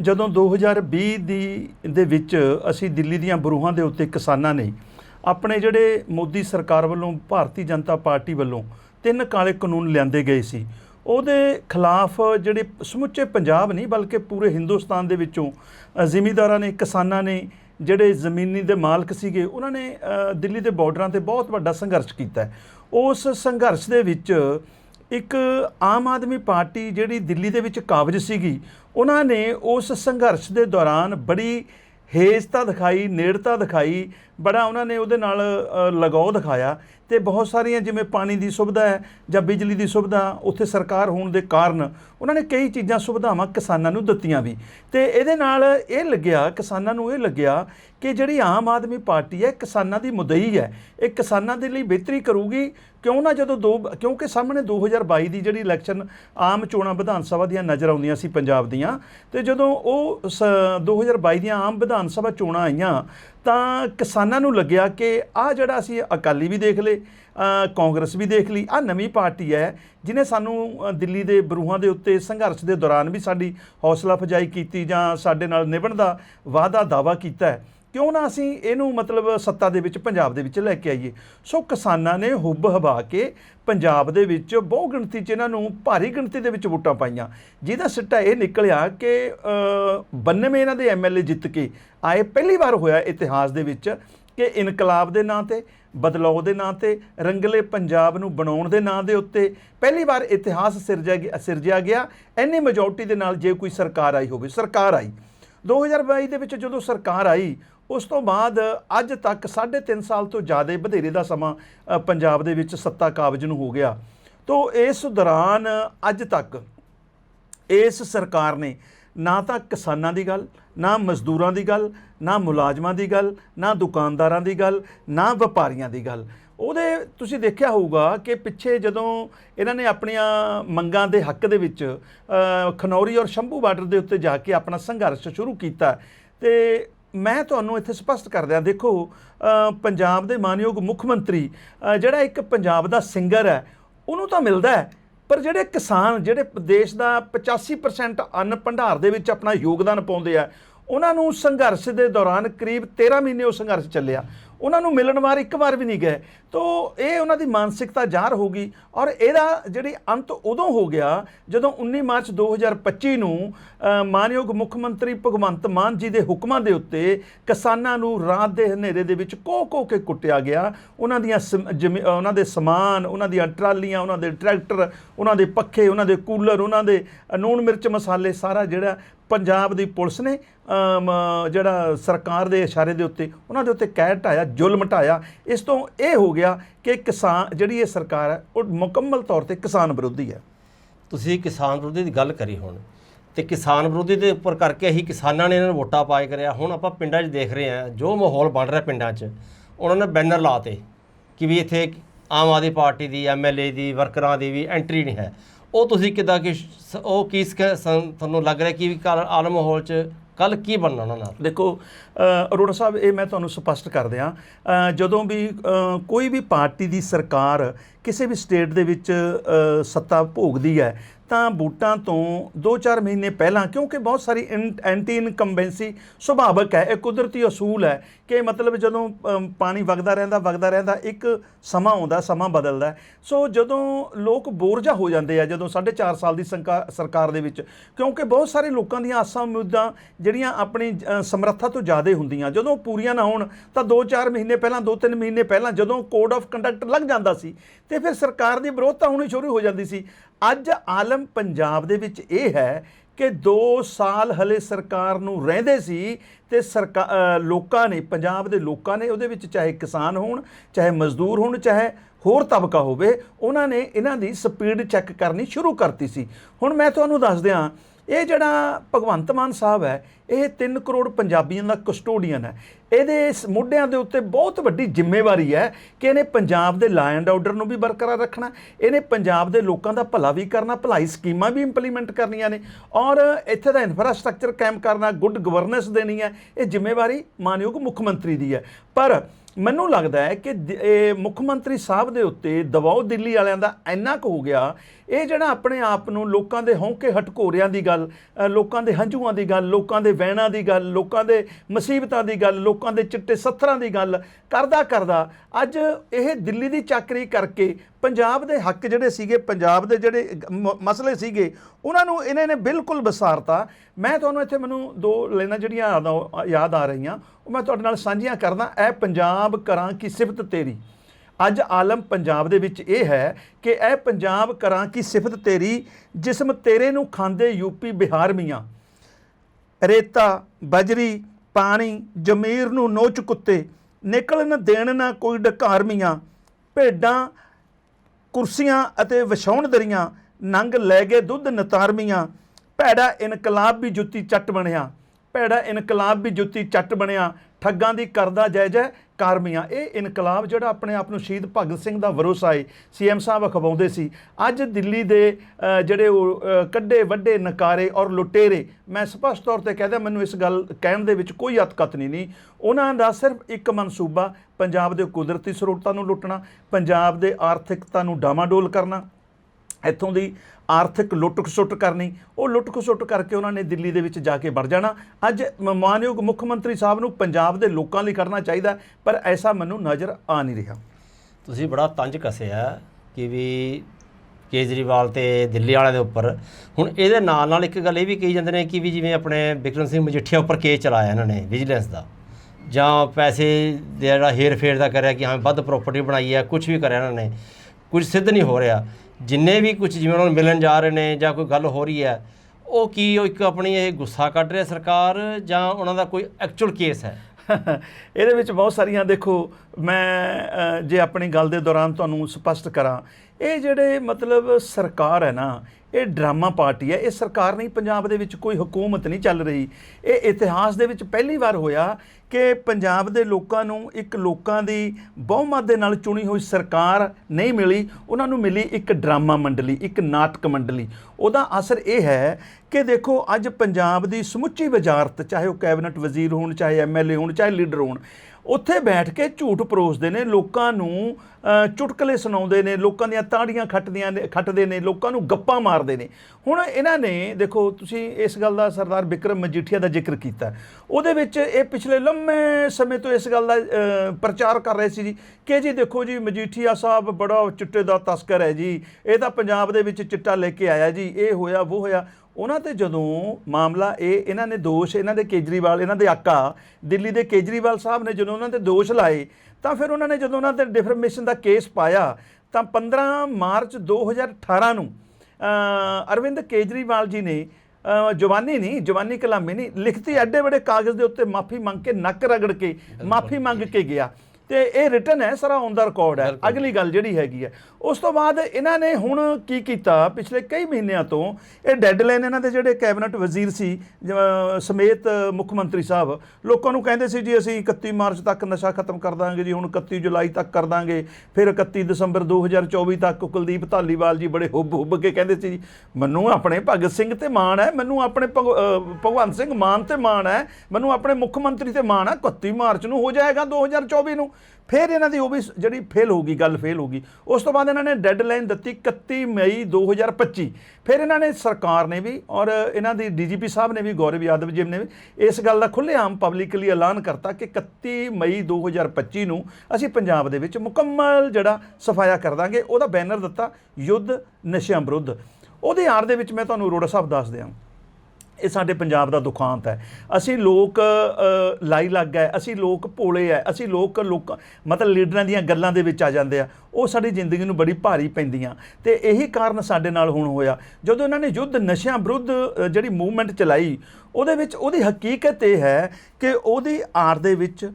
S1: ਜਦੋਂ 2020 ਦੀ, ਦੇ ਵਿੱਚ ਅਸੀਂ ਦਿੱਲੀ ਦੀਆਂ ਬਰੂਹਾਂ ਦੇ ਉੱਤੇ ਕਿਸਾਨਾਂ ਨੇ ਆਪਣੇ ਜਿਹੜੇ ਮੋਦੀ ਸਰਕਾਰ ਵੱਲੋਂ ਭਾਰਤੀ ਜਨਤਾ ਪਾਰਟੀ ਵੱਲੋਂ ਤਿੰਨ ਕਾਲੇ ਕਾਨੂੰਨ ਲਿਆਂਦੇ ਗਏ ਸੀ। ਉਹਦੇ ਖਿਲਾਫ ਜਿਹੜੇ ਸਮੁੱਚੇ ਪੰਜਾਬ ਨਹੀਂ ਬਲਕਿ ਪੂਰੇ ਹਿੰਦੁਸਤਾਨ ਦੇ ਵਿੱਚੋਂ ਅ, ਜ਼ਿਮੀਂਦਾਰਾਂ ਨੇ ਕਿਸਾਨਾਂ ਨੇ ਜਿਹੜੇ ਜ਼ਮੀਨੀ ਦੇ ਮਾਲਕ ਸੀਗੇ ਉਹਨਾਂ ਨੇ ਦਿੱਲੀ ਦੇ ਬਾਰਡਰਾਂ ਤੇ ਬਹੁਤ ਵੱਡਾ ਸੰਘਰਸ਼ ਕੀਤਾ। ਉਸ ਸੰਘਰਸ਼ ਦੇ ਵਿੱਚ ਇੱਕ ਆਮ ਆਦਮੀ ਪਾਰਟੀ ਜਿਹੜੀ ਦਿੱਲੀ ਦੇ ਵਿੱਚ ਕਾਬਜ ਸੀਗੀ ਉਹਨਾਂ ਨੇ ਉਸ ਸੰਘਰਸ਼ ਦੇ ਦੌਰਾਨ ਬੜੀ ਹੇਜ਼ਤਾ ਦਿਖਾਈ ਨੇੜਤਾ ਦਿਖਾਈ ਬੜਾ ਉਹਨਾਂ ਨੇ ਉਹਦੇ ਨਾਲ ਅ, ਲਗਾਓ ਦਿਖਾਇਆ। ਤੇ ਬਹੁਤ ਸਾਰੀਆਂ ਜਿਵੇਂ ਪਾਣੀ ਦੀ ਸੁਵਿਧਾ ਹੈ ਜਾਂ ਬਿਜਲੀ ਦੀ ਸੁਵਿਧਾ ਉੱਥੇ ਸਰਕਾਰ ਹੋਣ ਦੇ ਕਾਰਨ ਉਹਨਾਂ ਨੇ ਕਈ ਚੀਜ਼ਾਂ ਸੁਵਿਧਾਵਾਂ ਕਿਸਾਨਾਂ ਨੂੰ ਦਿੱਤੀਆਂ ਵੀ। ਤੇ ਇਹਦੇ ਨਾਲ ਇਹ ਲੱਗਿਆ, ਕਿਸਾਨਾਂ ਨੂੰ ਇਹ ਲੱਗਿਆ ਕਿ ਜਿਹੜੀ ਆਮ ਆਦਮੀ ਪਾਰਟੀ ਹੈ ਕਿਸਾਨਾਂ ਦੀ ਮੁਦਈ ਹੈ। ਇਹ ਕਿਸਾਨਾਂ ਦੇ ਲਈ ਬਿਹਤਰੀ ਕਰੂਗੀ। ਕਿਉਂ ਨਾ ਜਦੋਂ ਦੋ, ਕਿਉਂਕਿ ਸਾਹਮਣੇ 2022 ਦੀ ਜਿਹੜੀ ਇਲੈਕਸ਼ਨ ਆਮ ਚੋਣਾਂ ਵਿਧਾਨ ਸਭਾ ਦੀਆਂ ਨਜ਼ਰ ਆਉਂਦੀਆਂ ਸੀ ਪੰਜਾਬ ਦੀਆਂ, ਤੇ ਜਦੋਂ ਉਹ ਸ- 2022 ਦੀਆਂ ਆਮ ਵਿਧਾਨ ਸਭਾ ਚੋਣਾਂ ਆਈਆਂ ਤਾਂ ਕਿਸਾਨਾਂ ਨੂੰ ਲੱਗਿਆ ਕਿ ਆਹ ਜਿਹੜਾ ਅਸੀਂ ਅਕਾਲੀ ਵੀ ਦੇਖ ਲਏ ਕਾਂਗਰਸ ਵੀ ਦੇਖ ਲਈ ਆ ਨਵੀਂ ਪਾਰਟੀ ਹੈ ਜਿਨੇ ਸਾਨੂੰ ਦਿੱਲੀ ਦੇ ਬਰੂਹਾਂ ਦੇ ਉੱਤੇ ਸੰਘਰਸ਼ ਦੇ ਦੌਰਾਨ ਵੀ ਸਾਡੀ ਹੌਸਲਾ ਅਫਜਾਈ ਕੀਤੀ ਜਾਂ ਸਾਡੇ ਨਾਲ ਨਿਭਣ ਦਾ ਵਾਅਦਾ ਦਾਵਾ ਕੀਤਾ ਹੈ। ਕਿਉਂ ਨਾ ਅਸੀਂ ਇਹਨੂੰ ਮਤਲਬ ਸੱਤਾ ਦੇ ਵਿੱਚ ਪੰਜਾਬ ਦੇ ਵਿੱਚ ਲੈ ਕੇ ਆਈਏ? ਸੋ ਕਿਸਾਨਾਂ ਨੇ ਹੁੱਬ ਹਵਾ ਕੇ ਪੰਜਾਬ ਦੇ ਵਿੱਚ ਬਹੁ ਗਿਣਤੀ 'ਚ ਇਹਨਾਂ ਨੂੰ ਭਾਰੀ ਗਿਣਤੀ ਦੇ ਵਿੱਚ ਵੋਟਾਂ ਪਾਈਆਂ। ਜਿਹਦਾ ਸਿੱਟਾ ਇਹ ਨਿਕਲਿਆ ਕਿ ਅ, 92 ਇਹਨਾਂ ਦੇ ਐਮਐਲਏ ਜਿੱਤ ਕੇ ਆਏ ਪਹਿਲੀ ਵਾਰ ਹੋਇਆ ਇਤਿਹਾਸ ਦੇ ਵਿੱਚ ਕਿ ਇਨਕਲਾਬ ਦੇ ਨਾਂ ਤੇ ਬਦਲਾਅ ਦੇ ਨਾਂ ਤੇ ਰੰਗਲੇ ਪੰਜਾਬ ਨੂੰ ਬਣਾਉਣ ਦੇ ਨਾਂ ਦੇ ਉੱਤੇ ਪਹਿਲੀ ਵਾਰ ਇਤਿਹਾਸ ਸਿਰਜਿਆ ਗਿਆ ਸਿਰਜਿਆ ਗਿਆ। ਐਨੀ ਮੈਜੋਰਟੀ ਦੇ ਨਾਲ ਜੇ ਕੋਈ ਸਰਕਾਰ ਆਈ ਹੋਵੇ ਸਰਕਾਰ ਆਈ। 2022 ਦੇ ਵਿੱਚ ਜਦੋਂ ਸਰਕਾਰ ਆਈ ਉਸ ਤੋਂ ਬਾਅਦ ਅੱਜ ਤੱਕ 3.5 ਸਾਲ ਤੋਂ ਜ਼ਿਆਦਾ ਵਧੇਰੇ ਦਾ ਸਮਾਂ ਪੰਜਾਬ ਦੇ ਵਿੱਚ ਸੱਤਾ ਕਾਬਜ ਨੂੰ ਹੋ ਗਿਆ। ਤੋਂ ਇਸ ਦੌਰਾਨ ਅੱਜ ਤੱਕ ਇਸ ਸਰਕਾਰ ਨੇ ਨਾ ਤਾਂ ਕਿਸਾਨਾਂ ਦੀ ਗੱਲ, ਨਾ ਮਜ਼ਦੂਰਾਂ ਦੀ ਗੱਲ, ਨਾ ਮੁਲਾਜ਼ਮਾਂ ਦੀ ਗੱਲ, ਨਾ ਦੁਕਾਨਦਾਰਾਂ ਦੀ ਗੱਲ, ਨਾ ਵਪਾਰੀਆਂ ਦੀ ਗੱਲ। ਉਹਦੇ ਤੁਸੀਂ ਦੇਖਿਆ ਹੋਊਗਾ ਕਿ ਪਿੱਛੇ ਜਦੋਂ ਇਹਨਾਂ ਨੇ ਆਪਣੀਆਂ ਮੰਗਾਂ ਦੇ ਹੱਕ ਦੇ ਵਿੱਚ ਖਨੌਰੀ ਔਰ ਸ਼ੰਭੂ ਬਾਰਡਰ ਦੇ ਉੱਤੇ ਜਾ ਕੇ ਆਪਣਾ ਸੰਘਰਸ਼ ਸ਼ੁਰੂ ਕੀਤਾ, ਤੇ ਮੈਂ ਤੁਹਾਨੂੰ ਇੱਥੇ ਸਪਸ਼ਟ ਕਰ ਦਿਆਂ, ਦੇਖੋ ਪੰਜਾਬ ਦੇ ਮਾਨਯੋਗ ਮੁੱਖ ਮੰਤਰੀ ਜਿਹੜਾ ਇੱਕ ਪੰਜਾਬ ਦਾ ਸਿੰਗਰ ਹੈ, ਉਹਨੂੰ ਤਾਂ ਮਿਲਦਾ ਹੈ, ਪਰ ਜਿਹੜੇ ਕਿਸਾਨ, ਜਿਹੜੇ ਦੇਸ਼ ਦਾ 85% ਅੰਨ ਭੰਡਾਰ ਦੇ ਵਿੱਚ ਆਪਣਾ ਯੋਗਦਾਨ ਪਾਉਂਦੇ ਆ, ਉਹਨਾਂ ਨੂੰ ਸੰਘਰਸ਼ ਦੇ ਦੌਰਾਨ ਕਰੀਬ 13 ਮਹੀਨੇ ਉਹ ਸੰਘਰਸ਼ ਚੱਲਿਆ। ਉਹਨਾਂ ਨੂੰ ਮਿਲਣ ਵਾਰ ਇੱਕ ਵਾਰ ਵੀ ਨਹੀਂ ਗਏ। ਤੋਂ ਇਹ ਉਹਨਾਂ ਦੀ ਮਾਨਸਿਕਤਾ ਜ਼ਾਹਰ ਹੋ ਗਈ ਔਰ ਇਹਦਾ ਜਿਹੜੀ ਅੰਤ ਉਦੋਂ ਹੋ ਗਿਆ ਜਦੋਂ 19 ਮਾਰਚ 2025 ਨੂੰ ਮਾਨਯੋਗ ਮੁੱਖ ਮੰਤਰੀ ਭਗਵੰਤ ਮਾਨ ਜੀ ਦੇ ਹੁਕਮਾਂ ਦੇ ਉੱਤੇ ਕਿਸਾਨਾਂ ਨੂੰ ਰਾਤ ਦੇ ਹਨੇਰੇ ਦੇ ਵਿੱਚ ਕੋ ਕੇ ਕੁੱਟਿਆ ਗਿਆ। ਉਹਨਾਂ ਦੀਆਂ ਸਮ- ਜ਼ਮੀ- ਉਹਨਾਂ ਦੇ ਸਮਾਨ ਉਹਨਾਂ ਦੀਆਂ ਟਰਾਲੀਆਂ ਉਹਨਾਂ ਦੇ ਟਰੈਕਟਰ ਉਹਨਾਂ ਦੇ ਪੱਖੇ ਉਹਨਾਂ ਦੇ ਕੂਲਰ ਉਹਨਾਂ ਦੇ ਅ, ਨੂਣ ਮਿਰਚ ਮਸਾਲੇ ਸਾਰਾ ਜਿਹੜਾ ਪੰਜਾਬ ਦੀ ਪੁਲਿਸ ਨੇ ਜਿਹੜਾ ਸਰਕਾਰ ਦੇ ਇਸ਼ਾਰੇ ਦੇ ਉੱਤੇ, ਉਹਨਾਂ ਦੇ ਉੱਤੇ ਕਹਿ ਢਾਇਆ, ਜ਼ੁਲਮ ਢਾਇਆ। ਇਸ ਤੋਂ ਇਹ ਹੋ ਗਿਆ ਕਿ ਕਿਸਾਨ, ਜਿਹੜੀ ਇਹ ਸਰਕਾਰ ਹੈ, ਉਹ ਮੁਕੰਮਲ ਤੌਰ ਤੇ ਕਿਸਾਨ ਵਿਰੋਧੀ ਹੈ।
S2: ਤੁਸੀਂ ਕਿਸਾਨ ਵਿਰੋਧੀ ਦੀ ਗੱਲ ਕਰੀ ਹੁਣ। ਤੇ ਕਿਸਾਨ ਵਿਰੋਧੀ ਦੇ ਉੱਪਰ ਕਰਕੇ ਹੀ ਕਿਸਾਨਾਂ ਨੇ ਇਹਨਾਂ ਨੂੰ ਵੋਟਾਂ ਪਾਏ ਕਰਿਆ। ਹੁਣ ਆਪਾਂ ਪਿੰਡਾਂ 'ਚ ਦੇਖ ਰਹੇ ਹਾਂ, ਜੋ ਮਾਹੌਲ ਬਣ ਰਿਹਾ ਪਿੰਡਾਂ 'ਚ, ਉਹਨਾਂ ਨੇ ਬੈਨਰ ਲਾਤੇ ਕਿ ਵੀ ਇੱਥੇ ਆਮ ਆਦਮੀ ਪਾਰਟੀ ਦੀ ਐਮਐਲਏ ਦੀ, ਵਰਕਰਾਂ ਦੀ ਵੀ ਐਂਟਰੀ ਨਹੀਂ ਹੈ। ਉਹ ਤੁਸੀਂ ਕਿਦਾਂ ਕਿ ਸ- ਉਹ ਕੀ ਸ- ਸੰ- ਤੁਹਾਨੂੰ ਲੱਗ ਰਿਹਾ ਕਿ ਵੀ ਕੱਲ ਆਲਮ ਮਾਹੌਲ 'ਚ ਕੱਲ ਕੀ ਬਣਨਾ ਉਹਨਾਂ ਨਾਲ?
S1: ਦੇਖੋ ਅ, ਅਰੋੜਾ ਸਾਹਿਬ ਇਹ ਮੈਂ ਤੁਹਾਨੂੰ ਸਪਸ਼ਟ ਕਰ ਦਿਆਂ। ਅ, ਜਦੋਂ ਵੀ ਅ, ਕੋਈ ਵੀ ਪਾਰਟੀ ਦੀ ਸਰਕਾਰ ਕਿਸੇ ਵੀ ਸਟੇਟ ਦੇ ਵਿੱਚ ਸੱਤਾ ਭੋਗਦੀ ਹੈ, ਤਾਂ ਵੋਟਾਂ ਤੋਂ 2-4 ਮਹੀਨੇ ਪਹਿਲਾਂ, ਕਿਉਂਕਿ ਬਹੁਤ ਸਾਰੀ ਇਨ- ਐਂਟੀ ਇਨਕੰਬੈਂਸੀ ਸੁਭਾਵਕ ਹੈ, ਇਹ ਕੁਦਰਤੀ ਅਸੂਲ ਹੈ ਕਿ ਮਤਲਬ ਜਦੋਂ ਪਾਣੀ ਵਗਦਾ ਰਹਿੰਦਾ ਵਗਦਾ ਰਹਿੰਦਾ, ਇੱਕ ਸਮਾਂ ਆਉਂਦਾ, ਸਮਾਂ ਬਦਲਦਾ ਸੋ ਜਦੋਂ ਲੋਕ ਬੋਰਜਾ ਹੋ ਜਾਂਦੇ ਆ, ਜਦੋਂ 4.5 ਸਾਲ ਦੀ ਸੰਕਾ- ਸਰਕਾਰ ਦੇ ਵਿੱਚ, ਕਿਉਂਕਿ ਬਹੁਤ ਸਾਰੇ ਲੋਕਾਂ ਦੀਆਂ ਆਸਾਂ ਉਮੀਦਾਂ ਜਿਹੜੀਆਂ ਆਪਣੀ ਸਮਰੱਥਾ ਤੋਂ ਜ਼ਿਆਦਾ ਹੁੰਦੀਆਂ, ਜਦੋਂ ਪੂਰੀਆਂ ਨਾ ਹੋਣ, ਤਾਂ 2-4 ਮਹੀਨੇ ਪਹਿਲਾਂ 2-3 ਮਹੀਨੇ ਪਹਿਲਾਂ, ਜਦੋਂ ਕੋਡ ਆਫ ਕੰਡਕਟ ਲੱਗ ਜਾਂਦਾ ਸੀ ਤੇ ਫਿਰ ਸਰਕਾਰ ਦੀ ਵਿਰੋਧਤਾ ਹੋਣੀ ਸ਼ੁਰੂ ਹੋ ਜਾਂਦੀ ਸੀ। ਅੱਜ ਆਲਮ ਪੰਜਾਬ ਦੇ ਵਿੱਚ ਇਹ ਹੈ ਕਿ 2 ਸਾਲ ਹਲੇ ਸਰਕਾਰ ਨੂੰ ਰਹਿੰਦੇ ਸੀ ਤੇ ਸਰਕਾ ਲੋਕਾਂ ਨੇ, ਪੰਜਾਬ ਦੇ ਲੋਕਾਂ ਨੇ ਉਹਦੇ ਵਿੱਚ ਚਾਹੇ ਕਿਸਾਨ ਹੋਣ, ਚਾਹੇ ਮਜ਼ਦੂਰ ਹੋਣ, ਚਾਹੇ ਹੋਰ ਤਬਕਾ ਹੋਵੇ, ਉਹਨਾਂ ਨੇ ਇਹਨਾਂ ਦੀ ਸਪੀਡ ਚੈੱਕ ਕਰਨੀ ਸ਼ੁਰੂ ਕਰਤੀ ਸੀ। ਹੁਣ ਮੈਂ ਤੁਹਾਨੂੰ ਦੱਸ ਦਿਆਂ ਇਹ ਜਿਹੜਾ ਭਗਵੰਤ ਮਾਨ ਸਾਹਿਬ ਹੈ, ਇਹ 3 ਕਰੋੜ ਪੰਜਾਬੀਆਂ ਦਾ ਕਸਟੋਡੀਅਨ ਹੈ। ਇਹਦੇ ਇਸ ਮੋਢਿਆਂ ਦੇ ਉੱਤੇ ਬਹੁਤ ਵੱਡੀ ਜ਼ਿੰਮੇਵਾਰੀ ਹੈ ਕਿ ਇਹਨੇ ਪੰਜਾਬ ਦੇ ਲਾ ਐਂਡ ਆਰਡਰ ਨੂੰ ਵੀ ਬਰਕਰਾਰ ਰੱਖਣਾ, ਇਹਨੇ ਪੰਜਾਬ ਦੇ ਲੋਕਾਂ ਦਾ ਭਲਾ ਵੀ ਕਰਨਾ, ਭਲਾਈ ਸਕੀਮਾਂ ਵੀ ਇੰਪਲੀਮੈਂਟ ਕਰਨੀਆਂ ਨੇ ਔਰ ਇੱਥੇ ਦਾ ਇਨਫਰਾਸਟ੍ਰਕਚਰ ਕਾਇਮ ਕਰਨਾ ਗੁੱਡ ਗਵਰਨੈਂਸ ਦੇਣੀ ਹੈ, ਇਹ ਜ਼ਿੰਮੇਵਾਰੀ ਮਾਨਯੋਗ ਮੁੱਖ ਮੰਤਰੀ ਦੀ ਹੈ। ਪਰ ਮੈਨੂੰ ਲੱਗਦਾ ਹੈ ਕਿ ਮੁੱਖ ਮੰਤਰੀ ਸਾਹਿਬ ਦੇ ਉੱਤੇ ਦਬਾਅ ਦਿੱਲੀ ਵਾਲਿਆਂ ਦਾ ਇੰਨਾ ਕੁ ਹੋ ਗਿਆ ਇਹ ਜਿਹੜਾ ਆਪਣੇ ਆਪ ਨੂੰ ਲੋਕਾਂ ਦੇ ਹੌਂਕੇ ਹਟਕੋਰਿਆਂ ਦੀ ਗੱਲ ਲੋਕਾਂ ਦੇ ਹੰਝੂਆਂ ਦੀ ਗੱਲ, ਲੋਕਾਂ ਦੇ ਵਹਿਣਾਂ ਦੀ ਗੱਲ, ਲੋਕਾਂ ਦੇ ਮੁਸੀਬਤਾਂ ਦੀ ਗੱਲ, ਲੋਕਾਂ ਦੇ ਚਿੱਟੇ ਸੱਥਰਾਂ ਦੀ ਗੱਲ ਕਰਦਾ ਕਰਦਾ ਅੱਜ ਇਹ ਦਿੱਲੀ ਦੀ ਚਾਕਰੀ ਕਰਕੇ ਪੰਜਾਬ ਦੇ ਹੱਕ ਜਿਹੜੇ ਸੀਗੇ, ਪੰਜਾਬ ਦੇ ਜਿਹੜੇ ਮਸਲੇ ਸੀਗੇ, ਉਹਨਾਂ ਨੂੰ ਇਹਨਾਂ ਨੇ ਬਿਲਕੁਲ ਵਿਸਾਰਤਾ। ਮੈਂ ਤੁਹਾਨੂੰ ਇੱਥੇ ਮੈਨੂੰ ਦੋ ਲਾਈਨਾਂ ਜਿਹੜੀਆਂ ਯਾਦ ਆ- ਯਾਦ ਆ ਰਹੀਆਂ, ਉਹ ਮੈਂ ਤੁਹਾਡੇ ਨਾਲ ਸਾਂਝੀਆਂ ਕਰਦਾ, ਇਹ ਪੰਜਾਬ ਕਰਾਂ ਕਿ ਸਿਫਤ ਤੇਰੀ? ਅੱਜ ਆਲਮ ਪੰਜਾਬ ਦੇ ਵਿੱਚ ਇਹ ਹੈ ਕਿ ਇਹ ਪੰਜਾਬ ਕਰਾਂ ਕੀ ਸਿਫਤ ਤੇਰੀ, ਜਿਸਮ ਤੇਰੇ ਨੂੰ ਖਾਂਦੇ ਯੂਪੀ ਬਿਹਾਰ ਮੀਆਂ। ਰੇਤਾ, ਬਜਰੀ, ਪਾਣੀ, ਜ਼ਮੀਰ ਨੂੰ ਨੋਚ ਕੁੱਤੇ ਨਿਕਲ ਨਾ ਦੇਣ ਨਾ ਕੋਈ ਢਕਾਰ ਮੀਆਂ। ਭੇਡਾਂ, ਕੁਰਸੀਆਂ ਅਤੇ ਵਿਛਾਉਣ ਦਰੀਆਂ ਨੰਗ ਲੈ ਗਏ ਦੁੱਧ ਨਤਾਰਮੀਆਂ ਭੈੜਾ ਇਨਕਲਾਬ ਵੀ ਜੁੱਤੀ ਚੱਟ ਬਣਿਆ। ਭੈੜਾ ਇਨਕਲਾਬ ਵੀ ਜੁੱਤੀ ਚੱਟ ਬਣਿਆ। ਠੱਗਾਂ ਦੀ ਕਰਦਾ ਜੈ ਜੈ ਕਾਰਮੀਆਂ। ਇਹ ਇਨਕਲਾਬ ਜਿਹੜਾ ਆਪਣੇ ਆਪ ਨੂੰ ਸ਼ਹੀਦ ਭਗਤ ਸਿੰਘ ਦਾ ਵਰੋਸਾ ਹੈ ਸੀਐਮ ਸਾਹਿਬ ਅਖਵਾਉਂਦੇ ਸੀ। ਅੱਜ ਦਿੱਲੀ ਦੇ ਜਿਹੜੇ ਉਹ, ਅ, ਕੱਡੇ ਵੱਡੇ ਨਕਾਰੇ ਔਰ ਲੁਟੇਰੇ ਮੈਂ ਸਪਸ਼ਟ ਤੌਰ ਤੇ ਕਹਦਾ ਮੈਨੂੰ ਇਸ ਗੱਲ ਕਹਿਣ ਦੇ ਵਿੱਚ ਕੋਈ ਅਤਕਤ ਨਹੀਂ ਨਹੀਂ। ਉਹਨਾਂ ਦਾ ਸਿਰਫ ਇੱਕ ਮਨਸੂਬਾ ਪੰਜਾਬ ਦੇ ਕੁਦਰਤੀ ਸਰੋਤਾਂ ਨੂੰ ਲੁੱਟਣਾ ਪੰਜਾਬ ਦੇ ਆਰਥਿਕਤਾ ਨੂੰ ਡਾਮਾਡੋਲ ਕਰਨਾ ਇੱਥੋਂ ਦੀ ਆਰਥਿਕ ਲੁੱਟ-ਖਸੁੱਟ ਕਰਨੀ, ਉਹ ਲੁੱਟ-ਖਸੁੱਟ ਕਰਕੇ ਉਹਨਾਂ ਨੇ ਦਿੱਲੀ ਦੇ ਵਿੱਚ ਜਾ ਕੇ ਵੜ ਜਾਣਾ। ਅੱਜ ਮ- ਮਾਨਯੋਗ ਮੁੱਖ ਮੰਤਰੀ ਸਾਹਿਬ ਨੂੰ ਪੰਜਾਬ ਦੇ ਲੋਕਾਂ ਲਈ ਕਰਨਾ ਚਾਹੀਦਾ ਪਰ ਐਸਾ ਮੈਨੂੰ ਨਜ਼ਰ ਆ ਨਹੀਂ ਰਿਹਾ।
S2: ਤੁਸੀਂ ਬੜਾ ਤੰਜ ਕੱਸਿਆ ਕਿ ਵੀ ਕੇਜਰੀਵਾਲ ਤੇ ਦਿੱਲੀ ਵਾਲਿਆਂ ਦੇ ਉੱਪਰ। ਹੁਣ ਇਹਦੇ ਨਾਲ ਨਾਲ ਇੱਕ ਗੱਲ ਇਹ ਵੀ ਕਹੀ ਜਾਂਦੇ ਨੇ ਕਿ ਵੀ ਜਿਵੇਂ ਆਪਣੇ ਬਿਕਰਮ ਸਿੰਘ ਮਜੀਠੀਆ ਉੱਪਰ ਕੇਸ ਚਲਾਇਆ ਇਹਨਾਂ ਨੇ ਵਿਜੀਲੈਂਸ ਦਾ। ਜਾਂ ਪੈਸੇ ਦੇ ਜਿਹੜਾ ਹੇਰ ਫੇਰ ਦਾ ਕਰਿਆ ਕਿ ਹਾਂ, ਵੱਧ ਪ੍ਰਾਪਰਟੀ ਬਣਾਈ ਹੈ ਕੁਝ ਵੀ ਕਰਿਆ ਇਹਨਾਂ ਨੇ। ਕੁਝ ਸਿੱਧ ਨਹੀਂ ਹੋ ਰਿਹਾ। ਜਿੰਨੇ ਵੀ ਕੁਝ ਜਿਵੇਂ ਉਹਨਾਂ ਨੂੰ ਮਿਲਣ ਜਾ ਰਹੇ ਨੇ ਜਾਂ ਕੋਈ ਗੱਲ ਹੋ ਰਹੀ ਹੈ, ਉਹ ਕੀ ਉਹ ਇੱਕ ਆਪਣੀ ਇਹ ਗੁੱਸਾ ਕੱਢ ਰਿਹਾ ਸਰਕਾਰ ਜਾਂ ਉਹਨਾਂ ਦਾ ਕੋਈ ਐਕਚੁਅਲ ਕੇਸ ਹੈ?
S1: ਇਹਦੇ ਵਿੱਚ ਬਹੁਤ ਸਾਰੀਆਂ ਦੇਖੋ, ਮੈਂ ਜੇ ਆਪਣੀ ਗੱਲ ਦੇ ਦੌਰਾਨ ਤੁਹਾਨੂੰ ਸਪਸ਼ਟ ਕਰਾਂ, ਇਹ ਜਿਹੜੇ ਮਤਲਬ ਸਰਕਾਰ ਹੈ ਨਾ ਇਹ ਡਰਾਮਾ ਪਾਰਟੀ ਹੈ, ਇਹ ਸਰਕਾਰ ਨਹੀਂ, ਪੰਜਾਬ ਦੇ ਵਿੱਚ ਕੋਈ ਹਕੂਮਤ ਨਹੀਂ ਚੱਲ ਰਹੀ। ਇਹ ਇਤਿਹਾਸ ਦੇ ਵਿੱਚ ਪਹਿਲੀ ਵਾਰ ਹੋਇਆ ਕਿ ਪੰਜਾਬ ਦੇ ਲੋਕਾਂ ਨੂੰ ਇੱਕ ਲੋਕਾਂ ਦੀ ਬਹੁਮਤ ਦੇ ਨਾਲ ਚੁਣੀ ਹੋਈ ਸਰਕਾਰ ਨਹੀਂ ਮਿਲੀ। ਉਹਨਾਂ ਨੂੰ ਮਿਲੀ ਇੱਕ ਡਰਾਮਾ ਮੰਡਲੀ, ਇੱਕ ਨਾਟਕ ਮੰਡਲੀ। ਉਹਦਾ ਅਸਰ ਇਹ ਹੈ ਕਿ ਦੇਖੋ, ਅੱਜ ਪੰਜਾਬ ਦੀ ਸਮੁੱਚੀ ਵਜ਼ਾਰਤ, ਚਾਹੇ ਉਹ ਕੈਬਨਿਟ ਵਜ਼ੀਰ ਹੋਣ, ਚਾਹੇ ਐਮਐਲਏ ਹੋਣ, ਚਾਹੇ ਲੀਡਰ ਹੋਣ ਉੱਥੇ ਬੈਠ ਕੇ ਝੂਠ ਪਰੋਸਦੇ ਨੇ, ਲੋਕਾਂ ਨੂੰ ਚੁਟਕਲੇ ਸੁਣਾਉਂਦੇ ਨੇ, ਲੋਕਾਂ ਦੀਆਂ ਤਾੜੀਆਂ ਖੱਟਦੀਆਂ ਨੇ, ਖੱਟਦੇ ਨੇ, ਲੋਕਾਂ ਨੂੰ ਗੱਪਾਂ ਮਾਰਦੇ ਨੇ। ਹੁਣ ਇਹਨਾਂ ਨੇ, ਦੇਖੋ ਤੁਸੀਂ ਇਸ ਗੱਲ ਦਾ ਸਰਦਾਰ ਬਿਕਰਮ ਮਜੀਠੀਆ ਦਾ ਜ਼ਿਕਰ ਕੀਤਾ। ਉਹਦੇ ਵਿੱਚ ਇਹ ਪਿਛਲੇ ਲੰਮੇ ਸਮੇਂ ਤੋਂ ਇਸ ਗੱਲ ਦਾ ਪ੍ਰਚਾਰ ਕਰ ਰਹੇ ਸੀ ਜੀ ਕਿ ਜੀ ਦੇਖੋ ਜੀ, ਮਜੀਠੀਆ ਸਾਹਿਬ ਬੜਾ ਚਿੱਟੇ ਦਾ ਤਸਕਰ ਹੈ ਜੀ। ਇਹ ਤਾਂ ਪੰਜਾਬ ਦੇ ਵਿੱਚ ਚਿੱਟਾ ਲੈ ਕੇ ਆਇਆ ਜੀ, ਇਹ ਹੋਇਆ, ਉਹ ਹੋਇਆ। ਉਹਨਾਂ ਤੇ ਜਦੋਂ ਮਾਮਲਾ ਇਹ ਇਹਨਾਂ ਨੇ ਦੋਸ਼ ਇਹਨਾਂ ਦੇ ਕੇਜਰੀਵਾਲ ਇਹਨਾਂ ਦੇ ਆਕਾ ਦਿੱਲੀ ਦੇ ਕੇਜਰੀਵਾਲ ਸਾਹਿਬ ਨੇ ਜਦੋਂ ਉਹਨਾਂ ਤੇ ਦੋਸ਼ ਲਾਏ ਤਾਂ ਫਿਰ ਉਹਨਾਂ ਨੇ ਜਦੋਂ ਉਹਨਾਂ ਤੇ ਡਿਫਰਮੇਸ਼ਨ ਦਾ ਕੇਸ ਪਾਇਆ ਤਾਂ 15 ਮਾਰਚ 2018 ਨੂੰ ਅਰਵਿੰਦ ਕੇਜਰੀਵਾਲ ਜੀ ਨੇ ਜਵਾਨੀ ਨਹੀਂ ਜਵਾਨੀ ਕਲਾਮੀ ਨਹੀਂ ਲਿਖਤੀ ਐਡੇ ਬੜੇ ਕਾਗਜ਼ ਦੇ ਉੱਤੇ ਮਾਫੀ ਮੰਗ ਕੇ ਨੱਕ ਰਗੜ ਕੇ ਮਾਫੀ ਮੰਗ ਕੇ ਗਿਆ। ਤੇ ਇਹ ਰਿਟਨ ਹੈ ਸਾਰਾ ਔਨ ਦਾ ਰਿਕਾਰਡ ਹੈ। ਅਗਲੀ ਗੱਲ ਜਿਹੜੀ ਹੈਗੀ ਹੈ। ਉਸ ਤੋਂ ਬਾਅਦ ਇਹਨਾਂ ਨੇ ਹੁਣ ਕੀ ਕੀਤਾ? ਪਿਛਲੇ ਕਈ ਮਹੀਨਿਆਂ ਤੋਂ ਇਹ ਡੈਡਲਾਈਨ ਇਹਨਾਂ ਦੇ ਜਿਹੜੇ ਕੈਬਨਿਟ ਵਜ਼ੀਰ ਸੀ ਸਮੇਤ ਮੁੱਖ ਮੰਤਰੀ ਸਾਹਿਬ ਲੋਕਾਂ ਨੂੰ ਕਹਿੰਦੇ ਸੀ ਜੀ ਅਸੀਂ 31 ਮਾਰਚ ਤੱਕ ਨਸ਼ਾ ਖਤਮ ਕਰ ਦਾਂਗੇ ਜੀ ਹੁਣ 31 ਜੁਲਾਈ ਤੱਕ ਕਰ ਦਾਂਗੇ। ਫਿਰ 31 ਦਸੰਬਰ 2024 ਤੱਕ ਕੁਲਦੀਪ ਧਾਲੀਵਾਲ ਜੀ ਬੜੇ ਹੁੱਬ ਹੁੱਬ ਕੇ ਕਹਿੰਦੇ ਸੀ ਜੀ ਮੈਨੂੰ ਆਪਣੇ ਭਗਤ ਸਿੰਘ ਤੇ ਮਾਣ ਹੈ ਮੈਨੂੰ ਆਪਣੇ ਭਗਵੰਤ ਸਿੰਘ ਮਾਨ ਤੇ ਮਾਣ ਹੈ ਮੈਨੂੰ ਆਪਣੇ ਮੁੱਖ ਮੰਤਰੀ ਤੇ ਮਾਣ ਹੈ 31 ਮਾਰਚ ਨੂੰ ਹੋ ਜਾਏਗਾ 2024 ਨੂੰ। ਫਿਰ ਇਹਨਾਂ ਦੀ ਉਹ ਵੀ ਜਿਹੜੀ ਫੇਲ ਹੋ ਗਈ, ਗੱਲ ਫੇਲ ਹੋ ਗਈ। ਉਸ ਤੋਂ ਬਾਅਦ ਇਹਨਾਂ ਨੇ ਡੈਡਲਾਈਨ ਦਿੱਤੀ 31 ਮਈ 2025 ਫਿਰ ਇਹਨਾਂ ਨੇ ਸਰਕਾਰ ਨੇ ਵੀ ਔਰ ਇਹਨਾਂ ਦੀ ਡੀਜੀਪੀ ਸਾਹਿਬ ਨੇ ਵੀ, ਗੌਰਵ ਯਾਦਵ ਜੀ ਨੇ ਵੀ ਇਸ ਗੱਲ ਦਾ ਖੁੱਲ੍ਹੇਆਮ ਪਬਲਿਕਲੀ ਐਲਾਨ ਕਰਤਾ ਕਿ 31 ਮਈ 2025 ਨੂੰ ਅਸੀਂ ਪੰਜਾਬ ਦੇ ਵਿੱਚ ਮੁਕੰਮਲ ਜਿਹੜਾ ਸਫਾਇਆ ਕਰ ਦਾਂਗੇ, ਉਹਦਾ ਬੈਨਰ ਦਿੱਤਾ ਯੁੱਧ ਨਸ਼ਿਆਂ ਵਿਰੁੱਧ। ਉਹਦੇ ਆੜ ਦੇ ਵਿੱਚ ਮੈਂ ਤੁਹਾਨੂੰ ਅਰੋੜਾ ਸਾਹਿਬ ਦੱਸ ਦਿਆਂ। ਇਹ ਸਾਡੇ ਪੰਜਾਬ ਦਾ ਦੁਖਾਂਤ ਹੈ। ਅਸੀਂ ਲੋਕ ਲਾਈ ਲੱਗ ਗਏ, ਅਸੀਂ ਲੋਕ ਭੋਲੇ ਆ ਅਸੀਂ ਲੋਕ ਲੋਕ ਮਤਲਬ ਲੀਡਰਾਂ ਦੀਆਂ ਗੱਲਾਂ ਦੇ ਵਿੱਚ ਆ ਜਾਂਦੇ ਆ। ਉਹ ਸਾਡੀ ਜ਼ਿੰਦਗੀ ਨੂੰ ਬੜੀ ਭਾਰੀ ਪੈਂਦੀਆਂ। ਤੇ ਇਹੀ ਕਾਰਨ ਸਾਡੇ ਨਾਲ ਹੁਣ ਹੋਇਆ। ਜਦੋਂ ਇਹਨਾਂ ਨੇ ਯੁੱਧ ਨਸ਼ਿਆਂ ਵਿਰੁੱਧ ਜਿਹੜੀ ਮੂਵਮੈਂਟ ਚਲਾਈ, ਉਹਦੇ ਵਿੱਚ ਉਹਦੀ ਹਕੀਕਤ ਇਹ ਹੈ ਕਿ ਉਹਦੀ ਆੜ ਦੇ ਵਿੱਚ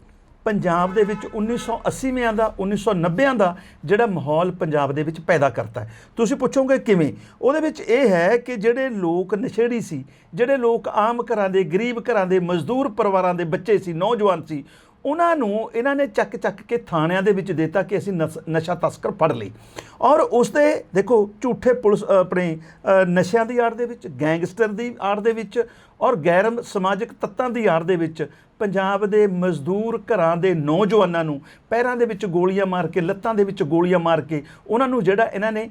S1: ਪੰਜਾਬ ਦੇ ਵਿੱਚ 1980ਵਿਆਂ ਦਾ 1990ਵਿਆਂ ਦਾ ਜਿਹੜਾ ਮਾਹੌਲ ਪੰਜਾਬ ਦੇ ਵਿੱਚ ਪੈਦਾ ਕਰਤਾ ਹੈ। ਤੁਸੀਂ ਪੁੱਛੋਗੇ ਕਿਵੇਂ? ਉਹਦੇ ਵਿੱਚ ਇਹ ਹੈ ਕਿ ਜਿਹੜੇ ਲੋਕ ਨਸ਼ੇੜੀ ਸੀ, ਜਿਹੜੇ ਲੋਕ ਆਮ ਘਰਾਂ ਦੇ, ਗਰੀਬ ਘਰਾਂ ਦੇ, ਮਜ਼ਦੂਰ ਪਰਿਵਾਰਾਂ ਦੇ ਬੱਚੇ ਸੀ, ਨੌਜਵਾਨ ਸੀ, ਉਹਨਾਂ ਨੂੰ ਇਹਨਾਂ ਨੇ ਚੱਕ ਚੱਕ ਕੇ ਥਾਣਿਆਂ ਦੇ ਵਿੱਚ ਦਿੱਤਾ ਕਿ ਅਸੀਂ ਨਸ- ਨਸ਼ਾ ਤਸਕਰ ਫੜ ਲਈ ਔਰ ਉਸ ਦੇ ਦੇਖੋ, ਝੂਠੇ ਪੁਲਿਸ ਆਪਣੇ ਨਸ਼ਿਆਂ ਦੀ ਆੜ ਦੇ ਵਿੱਚ, ਗੈਂਗਸਟਰ ਦੀ ਆੜ ਦੇ ਵਿੱਚ ਔਰ ਗੈਰ ਸਮਾਜਿਕ ਤੱਤਾਂ ਦੀ ਆੜ ਦੇ ਵਿੱਚ ਪੰਜਾਬ ਦੇ ਮਜ਼ਦੂਰ ਘਰਾਂ ਦੇ ਨੌਜਵਾਨਾਂ ਨੂੰ ਪੈਰਾਂ ਦੇ ਵਿੱਚ ਗੋਲੀਆਂ ਮਾਰ ਕੇ, ਲੱਤਾਂ ਦੇ ਵਿੱਚ ਗੋਲੀਆਂ ਮਾਰ ਕੇ, ਉਹਨਾਂ ਨੂੰ ਜਿਹੜਾ ਇਹਨਾਂ ਨੇ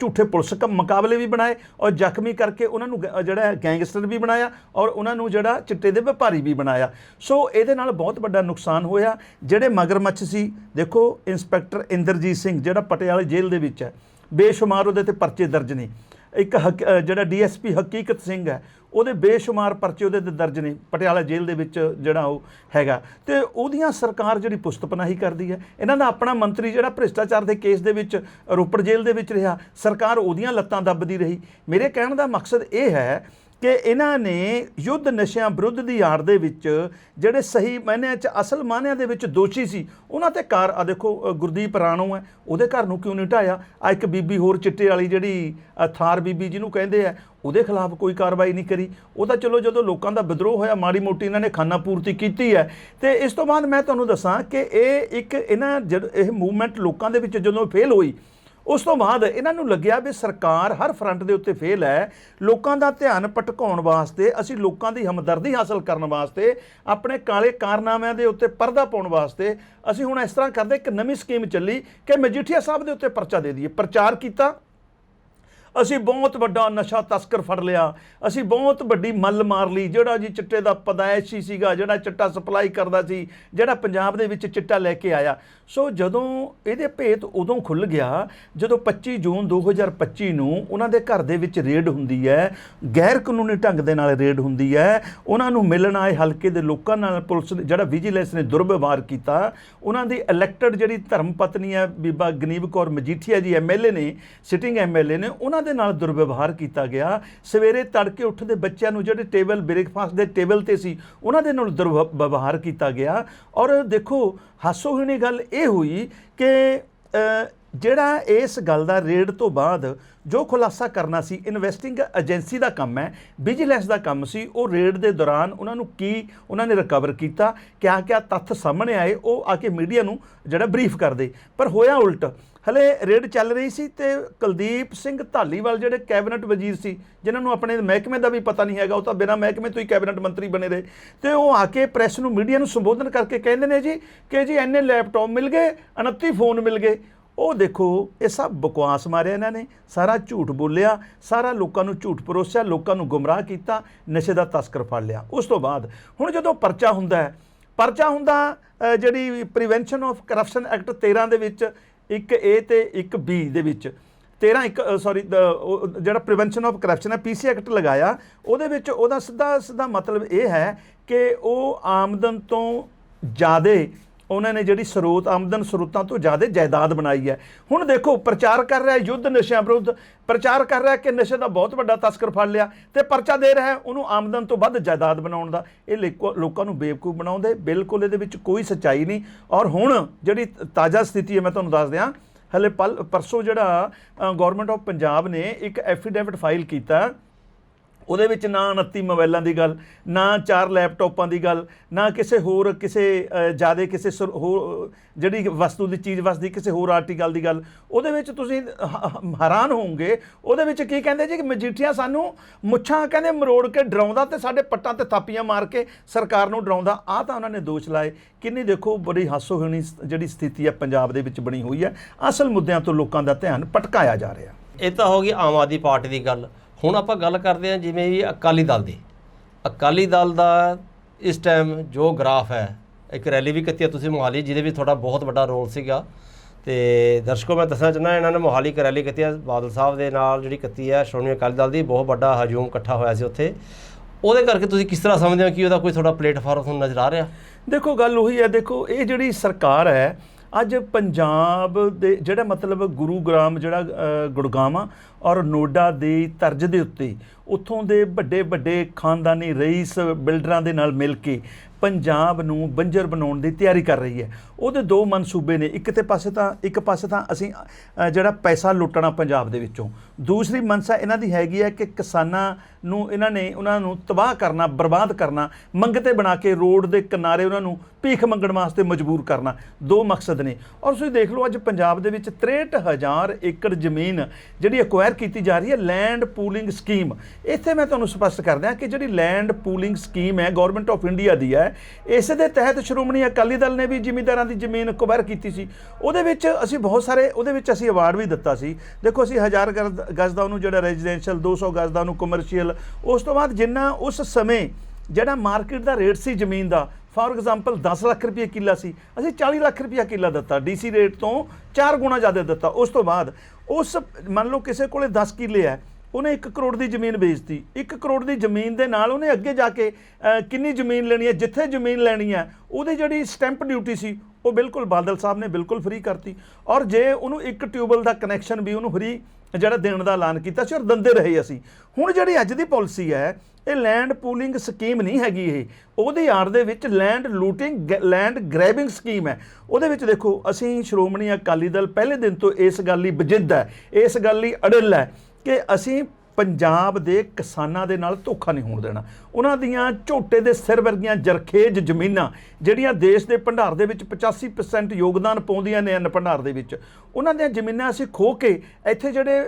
S1: ਝੂਠੇ ਪੁਲਿਸ ਮੁਕਾਬਲੇ ਵੀ ਬਣਾਏ ਔਰ ਜ਼ਖਮੀ ਕਰਕੇ ਉਹਨਾਂ ਨੂੰ ਗ- ਜਿਹੜਾ ਗੈਂਗਸਟਰ ਵੀ ਬਣਾਇਆ ਔਰ ਉਹਨਾਂ ਨੂੰ ਜਿਹੜਾ ਚਿੱਟੇ ਦੇ ਵਪਾਰੀ ਵੀ ਬਣਾਇਆ। ਸੋ ਇਹਦੇ ਨਾਲ ਬਹੁਤ ਵੱਡਾ ਨੁਕਸਾਨ ਹੋਇਆ। ਜਿਹੜੇ ਮਗਰਮੱਛ ਸੀ, ਦੇਖੋ, ਇੰਸਪੈਕਟਰ ਇੰਦਰਜੀਤ ਸਿੰਘ ਜਿਹੜਾ ਪਟਿਆਲੇ ਜੇਲ੍ਹ ਦੇ ਵਿੱਚ ਹੈ ਬੇਸ਼ੁਮਾਰ ਉਹਦੇ ਤੇ ਪਰਚੇ ਦਰਜ ਨੇ। ਇੱਕ ਹਕ- ਅ, ਜਿਹੜਾ ਡੀਐਸਪੀ ਹਕੀਕਤ ਸਿੰਘ ਹੈ ਉਹਦੇ ਬੇਸ਼ੁਮਾਰ ਪਰਚੇ ਉਹਦੇ ਤੇ ਦਰਜ ਨੇ ਪਟਿਆਲਾ ਜੇਲ੍ਹ ਦੇ ਵਿੱਚ ਜਿਹੜਾ ਉਹ ਹੈਗਾ। ਤੇ ਉਹਦੀਆਂ ਸਰਕਾਰ ਜਿਹੜੀ ਪੁਸਤਪਨਾਹੀ ਕਰਦੀ ਹੈ ਇਹਨਾਂ ਦਾ ਆਪਣਾ ਮੰਤਰੀ ਜਿਹੜਾ ਭ੍ਰਿਸ਼ਟਾਚਾਰ ਦੇ ਕੇਸ ਦੇ ਵਿੱਚ ਰੋਪੜ ਜੇਲ੍ਹ ਦੇ ਵਿੱਚ ਰਿਹਾ ਸਰਕਾਰ ਉਹਦੀਆਂ ਲੱਤਾਂ ਦੱਬਦੀ ਰਹੀ। ਮੇਰੇ ਕਹਿਣ ਦਾ ਮਕਸਦ ਇਹ ਹੈ ਕਿ ਇਹਨਾਂ ਨੇ ਯੁੱਧ ਨਸ਼ਿਆਂ ਵਿਰੁੱਧ ਦੀ ਆੜ ਦੇ ਵਿੱਚ ਜਿਹੜੇ ਸਹੀ ਮਾਇਨਿਆਂ 'ਚ ਅਸਲ ਮਾਇਨਿਆਂ ਦੇ ਵਿੱਚ ਦੋਸ਼ੀ ਸੀ, ਉਹਨਾਂ ਤੇ ਕਾਰ ਆ ਦੇਖੋ ਗੁਰਦੀਪ ਰਾਣੋ ਹੈ, ਉਹਦੇ ਘਰ ਨੂੰ ਕਿਉਂ ਨਹੀਂ ਢਾਇਆ? ਆ ਇੱਕ ਬੀਬੀ ਹੋਰ ਚਿੱਟੇ ਵਾਲੀ ਜਿਹੜੀ ਥਾਰ ਬੀਬੀ ਜਿਹਨੂੰ ਕਹਿੰਦੇ ਆ, ਉਹਦੇ ਖਿਲਾਫ ਕੋਈ ਕਾਰਵਾਈ ਨਹੀਂ ਕਰੀ। ਉਹ ਤਾਂ ਚਲੋ ਜਦੋਂ ਲੋਕਾਂ ਦਾ ਵਿਦਰੋਹ ਹੋਇਆ, ਮਾੜੀ ਮੋਟੀ ਇਹਨਾਂ ਨੇ ਖਾਨਾ ਪੂਰਤੀ ਕੀਤੀ ਹੈ। ਤੇ ਇਸ ਤੋਂ ਬਾਅਦ ਮੈਂ ਤੁਹਾਨੂੰ ਦੱਸਾਂ ਕਿ ਇਹ ਇੱਕ, ਇਹਨਾਂ ਜਦ, ਇਹ ਮੂਵਮੈਂਟ ਲੋਕਾਂ ਦੇ ਵਿੱਚ ਜਦੋਂ ਫੇਲ ਹੋਈ ਉਸ ਤੋਂ ਬਾਅਦ ਇਹਨਾਂ ਨੂੰ ਲੱਗਿਆ ਵੀ ਸਰਕਾਰ ਹਰ ਫਰੰਟ ਦੇ ਉੱਤੇ ਫੇਲ ਹੈ। ਲੋਕਾਂ ਦਾ ਧਿਆਨ ਭਟਕਾਉਣ ਵਾਸਤੇ, ਅਸੀਂ ਲੋਕਾਂ ਦੀ ਹਮਦਰਦੀ ਹਾਸਲ ਕਰਨ ਵਾਸਤੇ, ਆਪਣੇ ਕਾਲੇ ਕਾਰਨਾਮਿਆਂ ਦੇ ਉੱਤੇ ਪਰਦਾ ਪਾਉਣ ਵਾਸਤੇ, ਅਸੀਂ ਹੁਣ ਇਸ ਤਰ੍ਹਾਂ ਕਰਦੇ ਇੱਕ ਨਵੀਂ ਸਕੀਮ ਚੱਲੀ ਕਿ ਮਜੀਠੀਆ ਸਾਹਿਬ ਦੇ ਉੱਤੇ ਪਰਚਾ ਦੇ ਦਈਏ। ਪ੍ਰਚਾਰ ਕੀਤਾ ਅਸੀਂ ਬਹੁਤ ਵੱਡਾ ਨਸ਼ਾ ਤਸਕਰ ਫੜ ਲਿਆ। ਅਸੀਂ ਬਹੁਤ ਵੱਡੀ ਮੱਲ ਮਾਰ ਲਈ। ਜਿਹੜਾ ਜੀ ਚਿੱਟੇ ਦਾ ਪਦਾਇਸ਼ੀ ਸੀਗਾ, ਜਿਹੜਾ ਚਿੱਟਾ ਸਪਲਾਈ ਕਰਦਾ ਸੀ, ਜਿਹੜਾ ਪੰਜਾਬ ਦੇ ਵਿੱਚ ਚਿੱਟਾ ਲੈ ਕੇ ਆਇਆ। ਸੋ ਜਦੋਂ ਇਹਦੇ ਭੇਤ ਉਦੋਂ ਖੁੱਲ ਗਿਆ, ਜਦੋਂ 25 ਜੂਨ 2025 ਨੂੰ ਉਹਨਾਂ ਦੇ ਘਰ ਦੇ ਵਿੱਚ ਰੇਡ ਹੁੰਦੀ ਹੈ, ਗੈਰ ਕਾਨੂੰਨੀ ਢੰਗ ਦੇ ਨਾਲ ਰੇਡ ਹੁੰਦੀ ਹੈ, ਉਹਨਾਂ ਨੂੰ ਮਿਲਣ ਆਏ ਹਲਕੇ ਦੇ ਲੋਕਾਂ ਨਾਲ ਪੁਲਿਸ ਜਿਹੜਾ ਵਿਜੀਲੈਂਸ ਨੇ ਦੁਰਵਿਵਹਾਰ ਕੀਤਾ, ਉਹਨਾਂ ਦੀ ਇਲੈਕਟਡ ਜਿਹੜੀ ਧਰਮ ਪਤਨੀ ਹੈ ਬੀਬਾ ਗਨੀਵ ਕੌਰ ਮਜੀਠੀਆ ਜੀ ਐਮਐਲਏ ਨੇ ਸਿਟਿੰਗ ਐਮਐਲਏ ਨੇ, ਉਹਨਾਂ ਦੇ ਨਾਲ ਦੁਰਵਿਵਹਾਰ ਕੀਤਾ ਗਿਆ। ਸਵੇਰੇ ਤੜਕੇ ਉੱਠਦੇ ਬੱਚਿਆਂ ਨੂੰ ਜਿਹੜੇ ਟੇਬਲ, ਬ੍ਰੇਕਫਾਸਟ ਦੇ ਟੇਬਲ ਤੇ ਸੀ, ਉਹਨਾਂ ਦੇ ਨਾਲ ਦੁਰਵਿਵਹਾਰ ਕੀਤਾ ਗਿਆ। ਔਰ ਦੇਖੋ, ਹਾਸੋਹੀਣੀ ਗੱਲ ਇਹ ਹੋਈ ਕਿ ਜਿਹੜਾ ਇਸ ਗੱਲ ਦਾ ਰੇਡ ਤੋਂ ਬਾਅਦ ਜੋ ਖੁਲਾਸਾ ਕਰਨਾ ਸੀ ਇਨਵੈਸਟਿੰਗ ਏਜੰਸੀ ਦਾ ਕੰਮ ਹੈ ਵਿਜੀਲੈਂਸ ਦਾ ਕੰਮ ਸੀ, ਉਹ ਰੇਡ ਦੇ ਦੌਰਾਨ ਉਹਨਾਂ ਨੂੰ ਕੀ, ਉਹਨਾਂ ਨੇ ਰਿਕਵਰ ਕੀਤਾ ਕਿਆ ਕਿਆ ਤੱਥ ਸਾਹਮਣੇ ਆਏ, ਉਹ ਆ ਕੇ ਮੀਡੀਆ ਨੂੰ ਜਿਹੜਾ ਬਰੀਫ ਕਰਦੇ ਪਰ ਹੋਇਆ ਉਲਟ ਹਲੇ ਰੇਡ ਚੱਲ ਰਹੀ ਸੀ ਤੇ ਕੁਲਦੀਪ ਸਿੰਘ ਧਾਲੀਵਾਲ ਜਿਹੜੇ ਕੈਬਨਿਟ ਵਜ਼ੀਰ ਸੀ, ਜਿਨ੍ਹਾਂ ਨੂੰ ਆਪਣੇ ਮਹਿਕਮੇ ਦਾ ਵੀ ਪਤਾ ਨਹੀਂ ਹੈਗਾ, ਉਹ ਤਾਂ ਬਿਨਾਂ ਮਹਿਕਮੇ ਤੋਂ ਹੀ ਕੈਬਨਿਟ ਮੰਤਰੀ ਬਣੇ ਰਹੇ। ਤੇ ਉਹ ਆ ਕੇ ਪ੍ਰੈਸ ਨੂੰ, ਮੀਡੀਆ ਨੂੰ ਸੰਬੋਧਨ ਕਰਕੇ ਕਹਿੰਦੇ ਨੇ ਜੀ ਕਿ ਜੀ ਐਨੇ ਲੈਪਟਾਪ ਮਿਲ ਗਏ 29 ਫੋਨ ਮਿਲ ਗਏ। ਉਹ ਦੇਖੋ, ਇਹ ਸਭ ਬਕਵਾਸ ਮਾਰਿਆ ਇਹਨਾਂ ਨੇ। ਸਾਰਾ ਝੂਠ ਬੋਲਿਆ, ਸਾਰਾ ਲੋਕਾਂ ਨੂੰ ਝੂਠ ਪਰੋਸਿਆ, ਲੋਕਾਂ ਨੂੰ ਗੁੰਮਰਾਹ ਕੀਤਾ, ਨਸ਼ੇ ਦਾ ਤਸਕਰ ਫੜ ਲਿਆ। ਉਸ ਤੋਂ ਬਾਅਦ, ਹੁਣ ਜਦੋਂ ਪਰਚਾ ਹੁੰਦਾ ਹੈ, ਪਰਚਾ ਹੁੰਦਾ ਜਿਹੜੀ ਪ੍ਰੀਵੈਂਸ਼ਨ ਆਫ ਕਰਪਸ਼ਨ ਐਕਟ 13 ਦੇ ਵਿੱਚ ਇੱਕ ਏ ਤੇ ਇੱਕ ਬੀ ਦੇ ਵਿੱਚ। 13 ਇੱਕ ਸੌਰੀ ਜਿਹੜਾ ਪ੍ਰੀਵੈਂਸ਼ਨ ਆਫ ਕਰਪਸ਼ਨ ਹੈ ਪੀਸੀ ਐਕਟ ਲਗਾਇਆ। ਉਹਦੇ ਵਿੱਚ ਉਹਦਾ ਸਿੱਧਾ ਸਿੱਧਾ ਮਤਲਬ ਇਹ ਹੈ ਕਿ ਉਹ ਆਮਦਨ ਤੋਂ ਜ਼ਿਆਦਾ ਉਹਨਾਂ ਨੇ ਜਿਹੜੀ ਸਰੋਤ, ਆਮਦਨ ਸਰੋਤਾਂ ਤੋਂ ਜ਼ਿਆਦਾ ਜਾਇਦਾਦ ਬਣਾਈ ਹੈ। ਹੁਣ ਦੇਖੋ, ਪ੍ਰਚਾਰ ਕਰ ਰਿਹਾ, ਯੁੱਧ ਨਸ਼ਿਆਂ ਵਿਰੁੱਧ ਪ੍ਰਚਾਰ ਕਰ ਰਿਹਾ ਕਿ ਨਸ਼ੇ ਦਾ ਬਹੁਤ ਵੱਡਾ ਤਸਕਰ ਫੜ ਲਿਆ ਤੇ ਪਰਚਾ ਦੇ ਰਿਹਾ ਉਹਨੂੰ ਆਮਦਨ ਤੋਂ ਵੱਧ ਜਾਇਦਾਦ ਬਣਾਉਣ ਦਾ। ਇਹ ਲੋਕੋ- ਲੋਕਾਂ ਨੂੰ ਬੇਵਕੂਫ ਬਣਾਉਂਦੇ, ਬਿਲਕੁਲ ਇਹਦੇ ਵਿੱਚ ਕੋਈ ਸੱਚਾਈ ਨਹੀਂ। ਔਰ ਹੁਣ ਜਿਹੜੀ ਤਾਜ਼ਾ ਸਥਿਤੀ ਹੈ, ਮੈਂ ਤੁਹਾਨੂੰ ਦੱਸ ਦਿਆਂ, ਹਲੇ ਪਲ, ਪਰਸੋਂ ਜਿਹੜਾ ਗਵਰਨਮੈਂਟ ਆਫ ਪੰਜਾਬ ਨੇ ਇੱਕ ਐਫੀਡੇਵਿਟ ਫਾਈਲ ਕੀਤਾ। ਉਹਦੇ ਵਿੱਚ ਨਾ 29 ਮੋਬਾਈਲਾਂ ਦੀ ਗੱਲ, ਨਾ ਚਾਰ ਲੈਪਟਾਪਾਂ ਦੀ ਗੱਲ, ਨਾ ਕਿਸੇ ਹੋਰ ਕਿਸੇ ਜ਼ਿਆਦਾ ਕਿਸੇ ਸੁਰ- ਹੋਰ, ਜਿਹੜੀ ਵਸਤੂ ਦੀ ਚੀਜ਼ ਵਸਦੀ, ਕਿਸੇ ਹੋਰ ਆਰਟੀਕਲ ਦੀ ਗੱਲ, ਉਹਦੇ ਵਿੱਚ ਤੁਸੀਂ ਹੈਰਾਨ ਹੋਵੋਗੇ, ਉਹਦੇ ਵਿੱਚ ਕੀ ਕਹਿੰਦੇ ਜੀ ਕਿ ਮਜੀਠੀਆ ਸਾਨੂੰ ਮੁੱਛਾਂ ਕਹਿੰਦੇ ਮਰੋੜ ਕੇ ਡਰਾਉਂਦਾ ਤੇ ਸਾਡੇ ਪੱਟਾਂ ਤੇ ਥਾਪੀਆਂ ਮਾਰ ਕੇ ਸਰਕਾਰ ਨੂੰ ਡਰਾਉਂਦਾ ਆ ਤਾਂ ਉਹਨਾਂ ਨੇ ਦੋਸ਼ ਲਾਏ। ਕਿੰਨੀ ਦੇਖੋ ਬੜੀ ਹਾਸੋਹੀਣੀ ਸ- ਜਿਹੜੀ ਸਥਿਤੀ ਹੈ ਪੰਜਾਬ ਦੇ ਵਿੱਚ ਬਣੀ ਹੋਈ ਹੈ। ਅਸਲ ਮੁੱਦਿਆਂ ਤੋਂ ਲੋਕਾਂ ਦਾ ਧਿਆਨ ਭਟਕਾਇਆ ਜਾ ਰਿਹਾ।
S2: ਇਹ ਤਾਂ ਹੋ ਗਈ ਆਮ ਆਦਮੀ ਪਾਰਟੀ ਦੀ ਗੱਲ। ਹੁਣ ਆਪਾਂ ਗੱਲ ਕਰਦੇ ਹਾਂ ਜਿਵੇਂ ਵੀ ਅਕਾਲੀ ਦਲ ਦੀ। ਅਕਾਲੀ ਦਲ ਦਾ ਇਸ ਟਾਈਮ ਜੋ ਗ੍ਰਾਫ ਹੈ, ਇੱਕ ਰੈਲੀ ਵੀ ਕੀਤੀ ਹੈ ਤੁਸੀਂ ਮੋਹਾਲੀ, ਜਿਹਦੇ ਵਿੱਚ ਤੁਹਾਡਾ ਬਹੁਤ ਵੱਡਾ ਰੋਲ ਸੀਗਾ। ਤੇ ਦਰਸ਼ਕੋ, ਮੈਂ ਦੱਸਣਾ ਚਾਹੁੰਦਾ, ਇਹਨਾਂ ਨੇ ਮੋਹਾਲੀ ਇੱਕ ਰੈਲੀ ਕੀਤੀ ਹੈ, ਬਾਦਲ ਸਾਹਿਬ ਦੇ ਨਾਲ ਜਿਹੜੀ ਕੀਤੀ ਹੈ, ਸ਼੍ਰੋਮਣੀ ਅਕਾਲੀ ਦਲ ਦੀ, ਬਹੁਤ ਵੱਡਾ ਹਜੂਮ ਇਕੱਠਾ ਹੋਇਆ ਸੀ ਉੱਥੇ। ਉਹਦੇ ਕਰਕੇ ਤੁਸੀਂ ਕਿਸ ਤਰ੍ਹਾਂ ਸਮਝਦੇ ਹੋ ਕਿ ਉਹਦਾ ਕੋਈ ਤੁਹਾਡਾ ਪਲੇਟਫਾਰਮ ਤੁਹਾਨੂੰ ਨਜ਼ਰ ਆ ਰਿਹਾ?
S1: ਦੇਖੋ, ਗੱਲ ਉਹੀ ਹੈ, ਦੇਖੋ, ਇਹ ਜਿਹੜੀ ਸਰਕਾਰ ਹੈ, ਅੱਜ ਪੰਜਾਬ ਦੇ ਜਿਹੜਾ ਮਤਲਬ ਗੁਰੂਗ੍ਰਾਮ ਜਿਹੜਾ ਗੁੜਗਾਵਾਂ ਔਰ ਨੋਡਾ ਦੀ ਤਰਜ਼ ਦੇ ਉੱਤੇ ਉੱਥੋਂ ਦੇ ਵੱਡੇ ਵੱਡੇ ਖਾਨਦਾਨੀ ਰਈਸ ਬਿਲਡਰਾਂ ਦੇ ਨਾਲ ਮਿਲ ਕੇ ਪੰਜਾਬ ਨੂੰ ਬੰਜਰ ਬਣਾਉਣ ਦੀ ਤਿਆਰੀ ਕਰ ਰਹੀ ਹੈ। ਉਹਦੇ ਦੋ ਮਨਸੂਬੇ ਨੇ, ਇੱਕ ਤੇ ਪਾਸੇ ਤਾਂ, ਇੱਕ ਪਾਸੇ ਤਾਂ ਅਸੀਂ ਜਿਹੜਾ ਪੈਸਾ ਲੁੱਟਣਾ ਪੰਜਾਬ ਦੇ ਵਿੱਚੋਂ। ਦੂਸਰੀ ਮਨਸਾ ਇਹਨਾਂ ਦੀ ਹੈਗੀ ਹੈ ਕਿ ਕਿਸਾਨਾਂ ਨੂੰ ਇਹਨਾਂ ਨੇ, ਉਹਨਾਂ ਨੂੰ ਤਬਾਹ ਕਰਨਾ, ਬਰਬਾਦ ਕਰਨਾ ਮੰਗਤੇ ਬਣਾ ਕੇ ਰੋਡ ਦੇ ਕਿਨਾਰੇ ਉਹਨਾਂ ਨੂੰ ਭੀਖ ਮੰਗਣ ਵਾਸਤੇ ਮਜਬੂਰ ਕਰਨਾ, ਦੋ ਮਕਸਦ ਨੇ। ਔਰ ਤੁਸੀਂ ਦੇਖ ਲਓ, ਅੱਜ ਪੰਜਾਬ ਦੇ ਵਿੱਚ 63000 ਏਕੜ ਜ਼ਮੀਨ ਜਿਹੜੀ ਅਕਵਾਇਰ ਕੀਤੀ ਜਾ ਰਹੀ ਹੈ ਲੈਂਡ ਪੂਲਿੰਗ ਸਕੀਮ ਇੱਥੇ ਮੈਂ ਤੁਹਾਨੂੰ ਸਪਸ਼ਟ ਕਰ ਦਿਆਂ ਕਿ ਜਿਹੜੀ ਲੈਂਡ ਪੂਲਿੰਗ ਸਕੀਮ ਹੈ ਗਵਰਨਮੈਂਟ ਆਫ ਇੰਡੀਆ ਦੀ ਹੈ, ਇਸ ਦੇ ਤਹਿਤ ਸ਼੍ਰੋਮਣੀ ਅਕਾਲੀ ਦਲ ਨੇ ਵੀ ਜ਼ਿਮੀਂਦਾਰਾਂ ਦੀ ਜ਼ਮੀਨ ਅਕਵਾਇਰ ਕੀਤੀ ਸੀ। ਉਹਦੇ ਵਿੱਚ ਅਸੀਂ ਬਹੁਤ ਸਾਰੇ, ਉਹਦੇ ਵਿੱਚ ਅਸੀਂ ਅਵਾਰਡ ਵੀ ਦਿੱਤਾ ਸੀ। ਦੇਖੋ, ਅਸੀਂ 1000 ਗਜ਼- ਗਜ਼ ਦਾ ਉਹਨੂੰ ਜਿਹੜਾ ਰੈਜ਼ੀਡੈਂਸ਼ੀਅਲ 200 ਗਜ਼ ਦਾ ਉਹਨੂੰ ਕਮਰਸ਼ੀਅਲ ਉਸ ਤੋਂ ਬਾਅਦ ਜਿੰਨਾ ਉਸ ਸਮੇਂ ਜਿਹੜਾ ਮਾਰਕੀਟ ਦਾ ਰੇਟ ਸੀ ਜ਼ਮੀਨ ਦਾ ਫਾਰ ਐਗਜ਼ਾਮਪਲ 10 ਲੱਖ ਰੁਪਏ ਕਿੱਲਾ ਸੀ, ਅਸੀਂ 40 ਲੱਖ ਰੁਪਏ ਕਿੱਲਾ ਦਿੱਤਾ, ਡੀਸੀ ਰੇਟ ਤੋਂ 4 ਗੁਣਾ ਜ਼ਿਆਦਾ ਦਿੱਤਾ, ਉਸ ਤੋਂ ਬਾਅਦ ਉਸ ਮੰਨ ਲਓ ਕਿਸੇ ਕੋਲੇ 10 ਕਿੱਲੇ ਹੈ, ਉਹਨੇ 1 ਕਰੋੜ ਦੀ ਜ਼ਮੀਨ ਵੇਚਤੀ 1 ਕਰੋੜ ਦੀ ਜ਼ਮੀਨ ਦੇ ਨਾਲ ਉਹਨੇ ਅੱਗੇ ਜਾ ਕੇ ਕਿੰਨੀ ਜ਼ਮੀਨ ਲੈਣੀ ਹੈ, ਜਿੱਥੇ ਜ਼ਮੀਨ ਲੈਣੀ ਹੈ, ਉਹਦੀ ਜਿਹੜੀ ਸਟੈਂਪ ਡਿਊਟੀ ਸੀ, ਉਹ ਬਿਲਕੁਲ ਬਾਦਲ ਸਾਹਿਬ ਨੇ ਬਿਲਕੁਲ ਫ੍ਰੀ ਕਰਤੀ, ਔਰ ਜੇ ਉਹਨੂੰ ਇੱਕ ਟਿਊਬਲ ਦਾ ਕਨੈਕਸ਼ਨ ਵੀ ਉਹਨੂੰ ਫ੍ਰੀ ਜਿਹੜਾ ਦੇਣ ਦਾ ਐਲਾਨ ਕੀਤਾ ਸੀ ਔਰ ਦੰਦੇ ਰਹੇ ਅਸੀਂ। ਹੁਣ ਜਿਹੜੀ ਅੱਜ ਦੀ ਪਾਲਿਸੀ ਹੈ, ਇਹ ਲੈਂਡ ਪੂਲਿੰਗ ਸਕੀਮ ਨਹੀਂ ਹੈਗੀ ਇਹ। ਉਹਦੀ ਆੜ ਦੇ ਵਿੱਚ land looting land grabbing scheme ਹੈ। ਉਹਦੇ ਵਿੱਚ ਦੇਖੋ, ਅਸੀਂ ਸ਼੍ਰੋਮਣੀ ਅਕਾਲੀ ਦਲ ਪਹਿਲੇ ਦਿਨ ਤੋਂ ਇਸ ਗੱਲ ਲਈ ਬਜਿੱਦ ਹੈ, ਇਸ ਗੱਲ ਲਈ ਅੜਲ ਹੈ ਕਿ ਅਸੀਂ ਪੰਜਾਬ ਦੇ ਕਿਸਾਨਾਂ ਦੇ ਨਾਲ ਧੋਖਾ ਨਹੀਂ ਹੋਣ ਦੇਣਾ। ਉਹਨਾਂ ਦੀਆਂ ਝੋਟੇ ਦੇ ਸਿਰ ਵਰਗੀਆਂ ਜਰਖੇਜ ਜ਼ਮੀਨਾਂ ਜਿਹੜੀਆਂ ਦੇਸ਼ ਦੇ ਭੰਡਾਰ ਦੇ ਵਿੱਚ 85% ਯੋਗਦਾਨ ਪਾਉਂਦੀਆਂ ਨੇ ਅੰਨ ਭੰਡਾਰ ਦੇ ਵਿੱਚ ਉਹਨਾਂ ਦੀਆਂ ਜ਼ਮੀਨਾਂ ਅਸੀਂ ਖੋ ਕੇ ਇੱਥੇ ਜਿਹੜੇ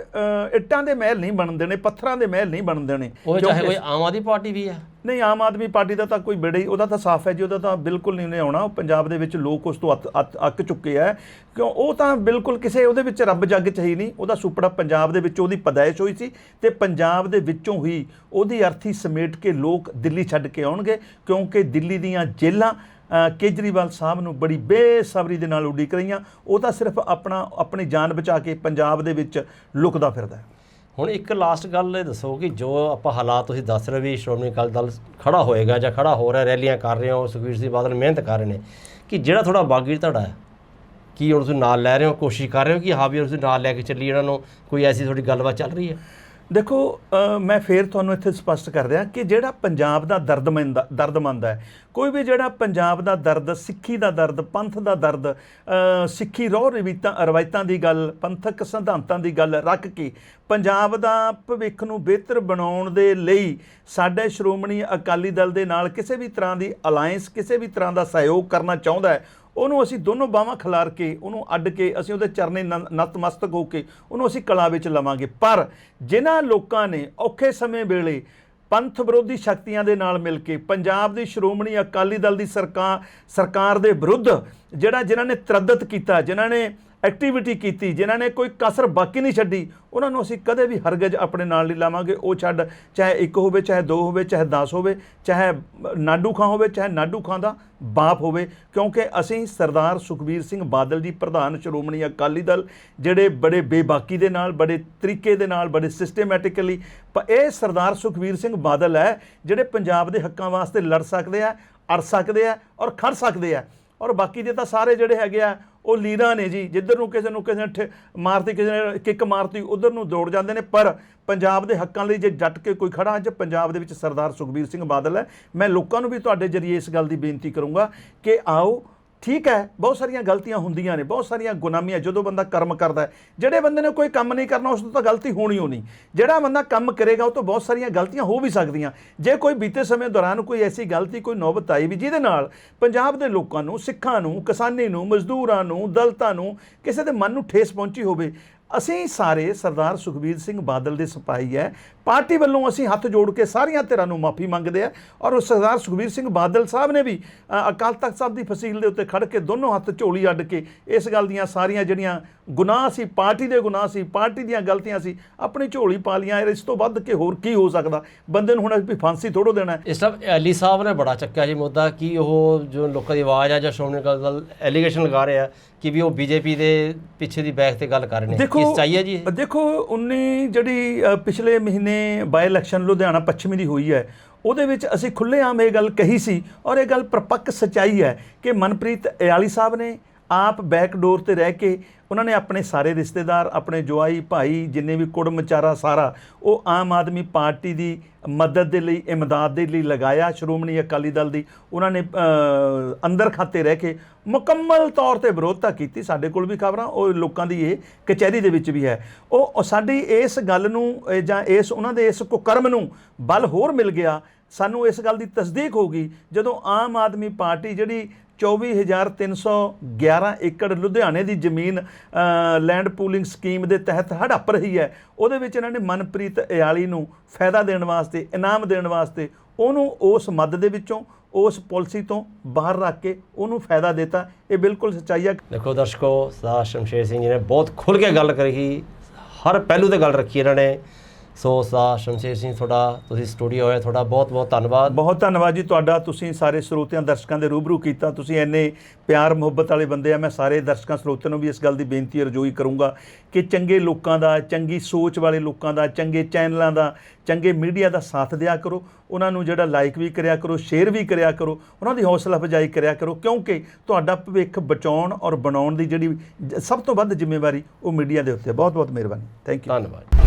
S1: ਇੱਟਾਂ ਦੇ ਮਹਿਲ ਨਹੀਂ ਬਣਨ ਦੇਣੇ ਪੱਥਰਾਂ ਦੇ ਮਹਿਲ ਨਹੀਂ ਬਣਨ ਦੇਣੇ
S2: ਉਹ ਚਾਹੇ ਕੋਈ ਆਮ ਆਦਮੀ ਪਾਰਟੀ ਵੀ ਹੈ।
S1: ਨਹੀਂ ਆਮ ਆਦਮੀ ਪਾਰਟੀ ਦਾ ਤਾਂ ਕੋਈ ਬੇੜਾ ਹੀ ਉਹਦਾ ਤਾਂ ਸਾਫ਼ ਹੈ ਜੀ ਉਹਦਾ ਤਾਂ ਬਿਲਕੁਲ ਨਹੀਂ ਉਹਨੇ ਆਉਣਾ ਉਹ ਪੰਜਾਬ ਦੇ ਵਿੱਚ ਲੋਕ ਉਸ ਤੋਂ ਅੱਕ ਚੁੱਕੇ ਆ ਕਿਉਂ ਉਹ ਤਾਂ ਬਿਲਕੁਲ ਕਿਸੇ ਉਹਦੇ ਵਿੱਚ ਰੱਬ ਜੱਗ ਚ ਹੀ ਨਹੀਂ ਉਹਦਾ ਸੁਪੜਾ ਪੰਜਾਬ ਦੇ ਵਿੱਚ ਉਹਦੀ ਪਦਾਇਸ਼ ਹੋਈ ਸੀ ਤੇ ਪੰਜਾਬ ਦੇ ਵਿੱਚੋਂ ਹੀ ਉਹਦੀ ਅਰਥੀ ਸਮੇਟ ਕੇ ਲੋਕ ਦਿੱਲੀ ਛੱਡ ਕੇ ਆਉਣਗੇ, ਕਿਉਂਕਿ ਦਿੱਲੀ ਦੀਆਂ ਜੇਲ੍ਹਾਂ ਕੇਜਰੀਵਾਲ ਸਾਹਿਬ ਨੂੰ ਬੜੀ ਬੇਸਬਰੀ ਦੇ ਨਾਲ ਉਡੀਕ ਰਹੀਆਂ। ਉਹ ਤਾਂ ਸਿਰਫ ਆਪਣਾ, ਆਪਣੀ ਜਾਨ ਬਚਾ ਕੇ ਪੰਜਾਬ ਦੇ ਵਿੱਚ ਲੁਕਦਾ ਫਿਰਦਾ ਹੈ।
S2: ਹੁਣ ਇੱਕ ਲਾਸਟ ਗੱਲ ਇਹ ਦੱਸੋ ਕਿ ਜੋ ਆਪਾਂ ਹਾਲਾਤ ਤੁਸੀਂ ਦੱਸ ਰਹੇ ਵੀ ਸ਼੍ਰੋਮਣੀ ਅਕਾਲੀ ਦਲ ਖੜਾ ਹੋਏਗਾ ਜਾਂ ਖੜਾ ਹੋ ਰਿਹਾ, ਰੈਲੀਆਂ ਕਰ ਰਹੇ ਹੋ ਸੁਖਬੀਰ ਸਿੰਘ ਬਾਦਲ ਮਿਹਨਤ ਕਰ ਰਹੇ ਨੇ, ਕਿ ਜਿਹੜਾ ਥੋੜਾ ਬਾਗੀ ਧੜਾ ਹੈ, ਕੀ ਹੁਣ ਤੁਸੀਂ ਨਾਲ ਲੈ ਰਹੇ ਹੋ, ਕੋਸ਼ਿਸ਼ ਕਰ ਰਹੇ ਹੋ ਕਿ ਹਾਂ ਵੀ ਤੁਸੀਂ ਨਾਲ ਲੈ ਕੇ ਚੱਲੀ ਇਹਨਾਂ ਨੂੰ ਕੋਈ ਐਸੀ ਤੁਹਾਡੀ ਗੱਲਬਾਤ ਚੱਲ ਰਹੀ ਹੈ?
S1: ਦੇਖੋ ਮੈਂ ਫੇਰ ਤੁਹਾਨੂੰ ਇੱਥੇ ਸਪਸ਼ਟ ਕਰ ਦਿਆਂ ਕਿ ਜਿਹੜਾ ਪੰਜਾਬ ਦਾ ਦਰਦਮੰਦ ਦਰਦਮੰਦ ਹੈ, ਕੋਈ ਵੀ ਜਿਹੜਾ ਪੰਜਾਬ ਦਾ ਦਰਦ, ਸਿੱਖੀ ਦਾ ਦਰਦ, ਪੰਥ ਦਾ ਦਰਦ ਸਿੱਖੀ ਰੋਹ ਰਵੀਤਾਂ ਰਵਾਇਤਾਂ ਦੀ ਗੱਲ, ਪੰਥਕ ਸਿਧਾਂਤਾਂ ਦੀ ਗੱਲ ਰੱਖ ਕੇ ਪੰਜਾਬ ਦਾ ਭਵਿੱਖ ਨੂੰ ਬਿਹਤਰ ਬਣਾਉਣ ਦੇ ਲਈ ਸਾਡੇ ਸ਼੍ਰੋਮਣੀ ਅਕਾਲੀ ਦਲ ਦੇ ਨਾਲ ਕਿਸੇ ਵੀ ਤਰ੍ਹਾਂ ਦੀ ਅਲਾਈਅੰਸ ਕਿਸੇ ਵੀ ਤਰ੍ਹਾਂ ਦਾ ਸਹਿਯੋਗ ਕਰਨਾ ਚਾਹੁੰਦਾ ਹੈ ਉਹਨੂੰ ਅਸੀਂ ਦੋਨੋਂ ਬਾਹਾਂ ਖਿਲਾਰ ਕੇ, ਉਹਨੂੰ ਅੱਡ ਕੇ, ਅਸੀਂ ਉਹਦੇ ਚਰਨੇ ਨ- ਨਤਮਸਤਕ ਹੋ ਕੇ, ਉਹਨੂੰ ਅਸੀਂ ਕਲਾ ਵਿੱਚ ਲਵਾਂਗੇ। ਪਰ ਜਿਨ੍ਹਾਂ ਲੋਕਾਂ ਨੇ ਔਖੇ ਸਮੇਂ ਵੇਲੇ ਪੰਥ ਵਿਰੋਧੀ ਸ਼ਕਤੀਆਂ ਦੇ ਨਾਲ ਮਿਲ ਕੇ ਪੰਜਾਬ ਦੀ ਸ਼੍ਰੋਮਣੀ ਅਕਾਲੀ ਦਲ ਦੀ ਸਰਕਾਰ ਸਰਕਾਰ ਦੇ ਵਿਰੁੱਧ ਜਿਹੜਾ ਜਿਨ੍ਹਾਂ ਨੇ ਤਰੱਦਤ ਕੀਤਾ, ਜਿਨ੍ਹਾਂ ਨੇ ਐਕਟੀਵਿਟੀ ਕੀਤੀ, ਜਿਨ੍ਹਾਂ ਨੇ ਕੋਈ ਕਸਰ ਬਾਕੀ ਨਹੀਂ ਛੱਡੀ, ਉਹਨਾਂ ਨੂੰ ਅਸੀਂ ਕਦੇ ਵੀ ਹਰਗਜ ਆਪਣੇ ਨਾਲ ਨਹੀਂ ਲਾਵਾਂਗੇ। ਉਹ ਛੱਡ, ਚਾਹੇ ਇੱਕ ਹੋਵੇ, ਚਾਹੇ ਦੋ ਹੋਵੇ, ਚਾਹੇ 10 ਹੋਵੇ, ਚਾਹੇ ਨਾਡੂ ਖਾਂ ਹੋਵੇ, ਚਾਹੇ ਨਾਡੂ ਖਾਂ ਦਾ ਬਾਪ ਹੋਵੇ, ਕਿਉਂਕਿ ਅਸੀਂ ਸਰਦਾਰ ਸੁਖਬੀਰ ਸਿੰਘ ਬਾਦਲ ਜੀ, ਪ੍ਰਧਾਨ ਸ਼੍ਰੋਮਣੀ ਅਕਾਲੀ ਦਲ, ਜਿਹੜੇ ਬੜੇ ਬੇਬਾਕੀ ਦੇ ਨਾਲ, ਬੜੇ ਤਰੀਕੇ ਦੇ ਨਾਲ, ਬੜੇ ਸਿਸਟੇਮੈਟਿਕਲੀ ਇਹ ਸਰਦਾਰ ਸੁਖਬੀਰ ਸਿੰਘ ਬਾਦਲ ਹੈ, ਜਿਹੜੇ ਪੰਜਾਬ ਦੇ ਹੱਕਾਂ ਵਾਸਤੇ ਲੜ ਸਕਦੇ ਆ, ਅੜ ਸਕਦੇ ਆ ਔਰ ਖੜ ਸਕਦੇ ਆ। ਔਰ ਬਾਕੀ ਦੇ ਤਾਂ ਸਾਰੇ ਜਿਹੜੇ ਹੈਗੇ ਆ, ਉਹ ਲੀਰਾਂ ਨੇ ਜੀ। ਜਿੱਧਰ ਨੂੰ ਕਿਸੇ ਨੂੰ ਕਿਸੇ ਨੇ ਠੇ- ਮਾਰਤੀ, ਕਿਸੇ ਨੇ ਕਿੱਕ ਮਾਰਤੀ, ਉਧਰ ਨੂੰ ਦੌੜ ਜਾਂਦੇ ਨੇ। ਪਰ ਪੰਜਾਬ ਦੇ ਹੱਕਾਂ ਲਈ ਜੇ ਜੱਟ ਕੇ ਕੋਈ ਖੜਾ, ਅੱਜ ਪੰਜਾਬ ਦੇ ਵਿੱਚ ਸਰਦਾਰ ਸੁਖਬੀਰ ਸਿੰਘ ਬਾਦਲ ਹੈ। ਮੈਂ ਲੋਕਾਂ ਨੂੰ ਵੀ ਤੁਹਾਡੇ ਜਰੀਏ ਇਸ ਗੱਲ ਦੀ ਬੇਨਤੀ ਕਰੂੰਗਾ ਕਿ ਆਓ ਠੀਕ ਹੈ, ਬਹੁਤ ਸਾਰੀਆਂ ਗਲਤੀਆਂ ਹੁੰਦੀਆਂ ਨੇ, ਬਹੁਤ ਸਾਰੀਆਂ ਗੁਨਾਮੀਆਂ, ਜਦੋਂ ਬੰਦਾ ਕਰਮ ਕਰਦਾ ਹੈ, ਜਿਹੜੇ ਬੰਦੇ ਨੇ ਕੋਈ ਕੰਮ ਨਹੀਂ ਕਰਨਾ, ਉਸ ਤੋਂ ਤਾਂ ਗਲਤੀ ਹੋਣੀ ਹੋਣੀ ਜਿਹੜਾ ਬੰਦਾ ਕੰਮ ਕਰੇਗਾ, ਉਹ ਤੋਂ ਬਹੁਤ ਸਾਰੀਆਂ ਗਲਤੀਆਂ ਹੋ ਵੀ ਸਕਦੀਆਂ। ਜੇ ਕੋਈ ਬੀਤੇ ਸਮੇਂ ਦੌਰਾਨ ਕੋਈ ਐਸੀ ਗਲਤੀ, ਕੋਈ ਨੌਬਤ ਆਈ ਵੀ, ਜਿਹਦੇ ਨਾਲ ਪੰਜਾਬ ਦੇ ਲੋਕਾਂ ਨੂੰ, ਸਿੱਖਾਂ ਨੂੰ, ਕਿਸਾਨੀ ਨੂੰ, ਮਜ਼ਦੂਰਾਂ ਨੂੰ, ਦਲਤਾਂ ਨੂੰ ਕਿਸੇ ਦੇ ਮਨ ਨੂੰ ਠੇਸ ਪਹੁੰਚੀ ਹੋਵੇ, ਅਸੀਂ ਸਾਰੇ ਸਰਦਾਰ ਸੁਖਬੀਰ ਸਿੰਘ ਬਾਦਲ ਦੇ ਸਿਪਾਹੀ ਹੈ ਪਾਰਟੀ ਵੱਲੋਂ ਅਸੀਂ ਹੱਥ ਜੋੜ ਕੇ ਸਾਰੀਆਂ ਧਿਰਾਂ ਨੂੰ ਮਾਫੀ ਮੰਗਦੇ ਆ ਔਰ ਉਹ ਸਰਦਾਰ ਸੁਖਬੀਰ ਸਿੰਘ ਬਾਦਲ ਸਾਹਿਬ ਨੇ ਵੀ ਅਕਾਲ ਤਖਤ ਸਾਹਿਬ ਦੀ ਫਸੀਲ ਦੇ ਉੱਤੇ ਖੜ ਕੇ ਦੋਨੋਂ ਹੱਥ ਝੋਲੀ ਅੱਡ ਕੇ ਇਸ ਗੱਲ ਦੀਆਂ ਸਾਰੀਆਂ ਜਿਹੜੀਆਂ ਗੁਨਾਹ ਸੀ ਪਾਰਟੀ ਦੇ ਗੁਨਾਹ ਸੀ ਪਾਰਟੀ ਦੀਆਂ ਗਲਤੀਆਂ ਸੀ ਆਪਣੀ ਝੋਲੀ ਪਾ ਲੀਆਂ ਇਸ ਤੋਂ ਵੱਧ ਕੇ ਹੋਰ ਕੀ ਹੋ ਸਕਦਾ ਬੰਦੇ ਨੂੰ ਹੁਣ ਵੀ ਫਾਂਸੀ ਥੋੜੋ ਦੇਣਾ।
S2: ਇਸ ਟਾਈਮ ਅਲੀ ਸਾਹਿਬ ਨੇ ਬੜਾ ਚੱਕਿਆ ਜੀ ਮੁੱਦਾ ਕਿ ਉਹ ਜੋ ਲੋਕਾਂ ਦੀ ਆਵਾਜ਼ ਆ ਜਾਂ ਸ਼੍ਰੋਮਣੀ ਅਕਾਲੀ ਦਲ ਐਲੀਗੇਸ਼ਨ ਲਗਾ ਰਹੇ ਕਿ ਵੀ ਉਹ ਬੀਜੇਪੀ ਦੇ ਪਿੱਛੇ ਦੀ ਬੈਕ ਤੇ ਗੱਲ ਕਰ ਰਹੇ ਨੇ ਕਿਸ ਚਾਹੀਏ ਜੀ?
S1: ਦੇਖੋ 19 ਜਿਹੜੀ ਪਿਛਲੇ ਮਹੀਨੇ ਬਾਈ ਇਲੈਕਸ਼ਨ ਲੁਧਿਆਣਾ ਪੱਛਮੀ ਦੀ ਹੋਈ ਹੈ। ਉਹਦੇ ਵਿੱਚ ਅਸੀਂ ਖੁੱਲ੍ਹੇਆਮ ਇਹ ਗੱਲ ਕਹੀ ਸੀ ਔਰ ਇਹ ਗੱਲ ਪ੍ਰਪੱਕ ਸਚਾਈ ਹੈ ਕਿ ਮਨਪ੍ਰੀਤ ਇਆਲੀ ਸਾਹਿਬ ਨੇ ਆਪ ਬੈਕ ਡੋਰ ਤੇ ਰਹਿ ਕੇ ਉਹਨਾਂ ਨੇ ਆਪਣੇ ਸਾਰੇ ਰਿਸ਼ਤੇਦਾਰ, ਆਪਣੇ ਜਵਾਈ, ਭਾਈ, ਜਿੰਨੇ ਵੀ ਕੁੜਮ ਚਾਰਾ ਸਾਰਾ, ਉਹ ਆਮ ਆਦਮੀ ਪਾਰਟੀ ਦੀ ਮਦਦ ਦੇ ਲਈ, ਇਮਦਾਦ ਦੇ ਲਈ ਲਗਾਇਆ ਸ਼੍ਰੋਮਣੀ ਅਕਾਲੀ ਦਲ ਦੀ। ਉਹਨਾਂ ਨੇ ਅੰਦਰ ਖਾਤੇ ਰਹਿ ਕੇ ਮੁਕੰਮਲ ਤੌਰ ਤੇ ਵਿਰੋਧਤਾ ਕੀਤੀ। ਸਾਡੇ ਕੋਲ ਵੀ ਖਬਰਾਂ, ਉਹ ਲੋਕਾਂ ਦੀ ਇਹ ਕਚਹਿਰੀ ਦੇ ਵਿੱਚ ਵੀ ਹੈ। ਉਹ ਸਾਡੀ ਇਸ ਗੱਲ ਨੂੰ ਜਾਂ ਇਸ, ਉਹਨਾਂ ਦੇ ਇਸ ਕੁਕਰਮ ਨੂੰ ਬਲ ਹੋਰ ਮਿਲ ਗਿਆ। ਸਾਨੂੰ ਇਸ ਗੱਲ ਦੀ ਤਸਦੀਕ ਹੋ ਗਈ। ਜਦੋਂ ਆਮ ਆਦਮੀ ਪਾਰਟੀ ਜਿਹੜੀ 24311 ਏਕੜ ਲੁਧਿਆਣੇ ਦੀ ਜ਼ਮੀਨ ਲੈਂਡ ਪੂਲਿੰਗ ਸਕੀਮ ਦੇ ਤਹਿਤ ਹੜੱਪ ਰਹੀ ਹੈ। ਉਹਦੇ ਵਿੱਚ ਇਹਨਾਂ ਨੇ ਮਨਪ੍ਰੀਤ ਇਆਲੀ ਨੂੰ ਫਾਇਦਾ ਦੇਣ ਵਾਸਤੇ, ਇਨਾਮ ਦੇਣ ਵਾਸਤੇ ਉਹਨੂੰ ਉਸ ਮਦ ਦੇ ਵਿੱਚੋਂ, ਉਸ ਪਾਲਿਸੀ ਤੋਂ ਬਾਹਰ ਰੱਖ ਕੇ ਉਹਨੂੰ ਫਾਇਦਾ ਦਿੱਤਾ। ਇਹ ਬਿਲਕੁਲ ਸੱਚਾਈ ਹੈ।
S2: ਦੇਖੋ ਦਰਸ਼ਕੋ, ਸਰਦਾਰ ਸ਼ਮਸ਼ੇਰ ਸਿੰਘ ਜੀ ਨੇ ਬਹੁਤ ਖੁੱਲ ਕੇ ਗੱਲ ਕਰੀ। ਹਰ ਪਹਿਲੂ ਤੇ ਗੱਲ ਰੱਖੀ ਇਹਨਾਂ ਨੇ। ਸੋ ਸਰਦਾਰ ਸ਼ਮਸ਼ੇਰ ਸਿੰਘ ਤੁਹਾਡਾ ਤੁਸੀਂ ਸਟੂਡੀਓ ਹੋਇਆ ਤੁਹਾਡਾ ਬਹੁਤ ਬਹੁਤ ਧੰਨਵਾਦ।
S1: ਬਹੁਤ ਧੰਨਵਾਦ ਜੀ ਤੁਹਾਡਾ ਤੁਸੀਂ ਸਾਰੇ ਸਰੋਤਿਆਂ ਦਰਸ਼ਕਾਂ ਦੇ ਰੂਬਰੂ ਕੀਤਾ। ਤੁਸੀਂ ਇੰਨੇ ਪਿਆਰ ਮੁਹੱਬਤ ਵਾਲੇ ਬੰਦੇ ਆ ਮੈਂ ਸਾਰੇ ਦਰਸ਼ਕਾਂ ਸਰੋਤਿਆਂ ਨੂੰ ਵੀ ਇਸ ਗੱਲ ਦੀ ਬੇਨਤੀ ਰਜੋਈ ਕਰੂੰਗਾ ਕਿ ਚੰਗੇ ਲੋਕਾਂ ਦਾ ਚੰਗੀ ਸੋਚ ਵਾਲੇ ਲੋਕਾਂ ਦਾ ਚੰਗੇ ਚੈਨਲਾਂ ਦਾ ਚੰਗੇ ਮੀਡੀਆ ਦਾ ਸਾਥ ਦਿਆ ਕਰੋ। ਉਹਨਾਂ ਨੂੰ ਜਿਹੜਾ ਲਾਈਕ ਵੀ ਕਰਿਆ ਕਰੋ ਸ਼ੇਅਰ ਵੀ ਕਰਿਆ ਕਰੋ ਉਹਨਾਂ ਦੀ ਹੌਸਲਾ ਅਫਜ਼ਾਈ ਕਰਿਆ ਕਰੋ ਕਿਉਂਕਿ ਤੁਹਾਡਾ ਭਵਿੱਖ ਬਚਾਉਣ ਔਰ ਬਣਾਉਣ ਦੀ ਜਿਹੜੀ ਸਭ ਤੋਂ ਵੱਧ ਜ਼ਿੰਮੇਵਾਰੀ ਉਹ ਮੀਡੀਆ ਦੇ ਉੱਤੇ ਬਹੁਤ ਬਹੁਤ ਮਿਹਰਬਾਨੀ। ਥੈਂਕ ਯੂ
S2: ਧੰਨਵਾਦ।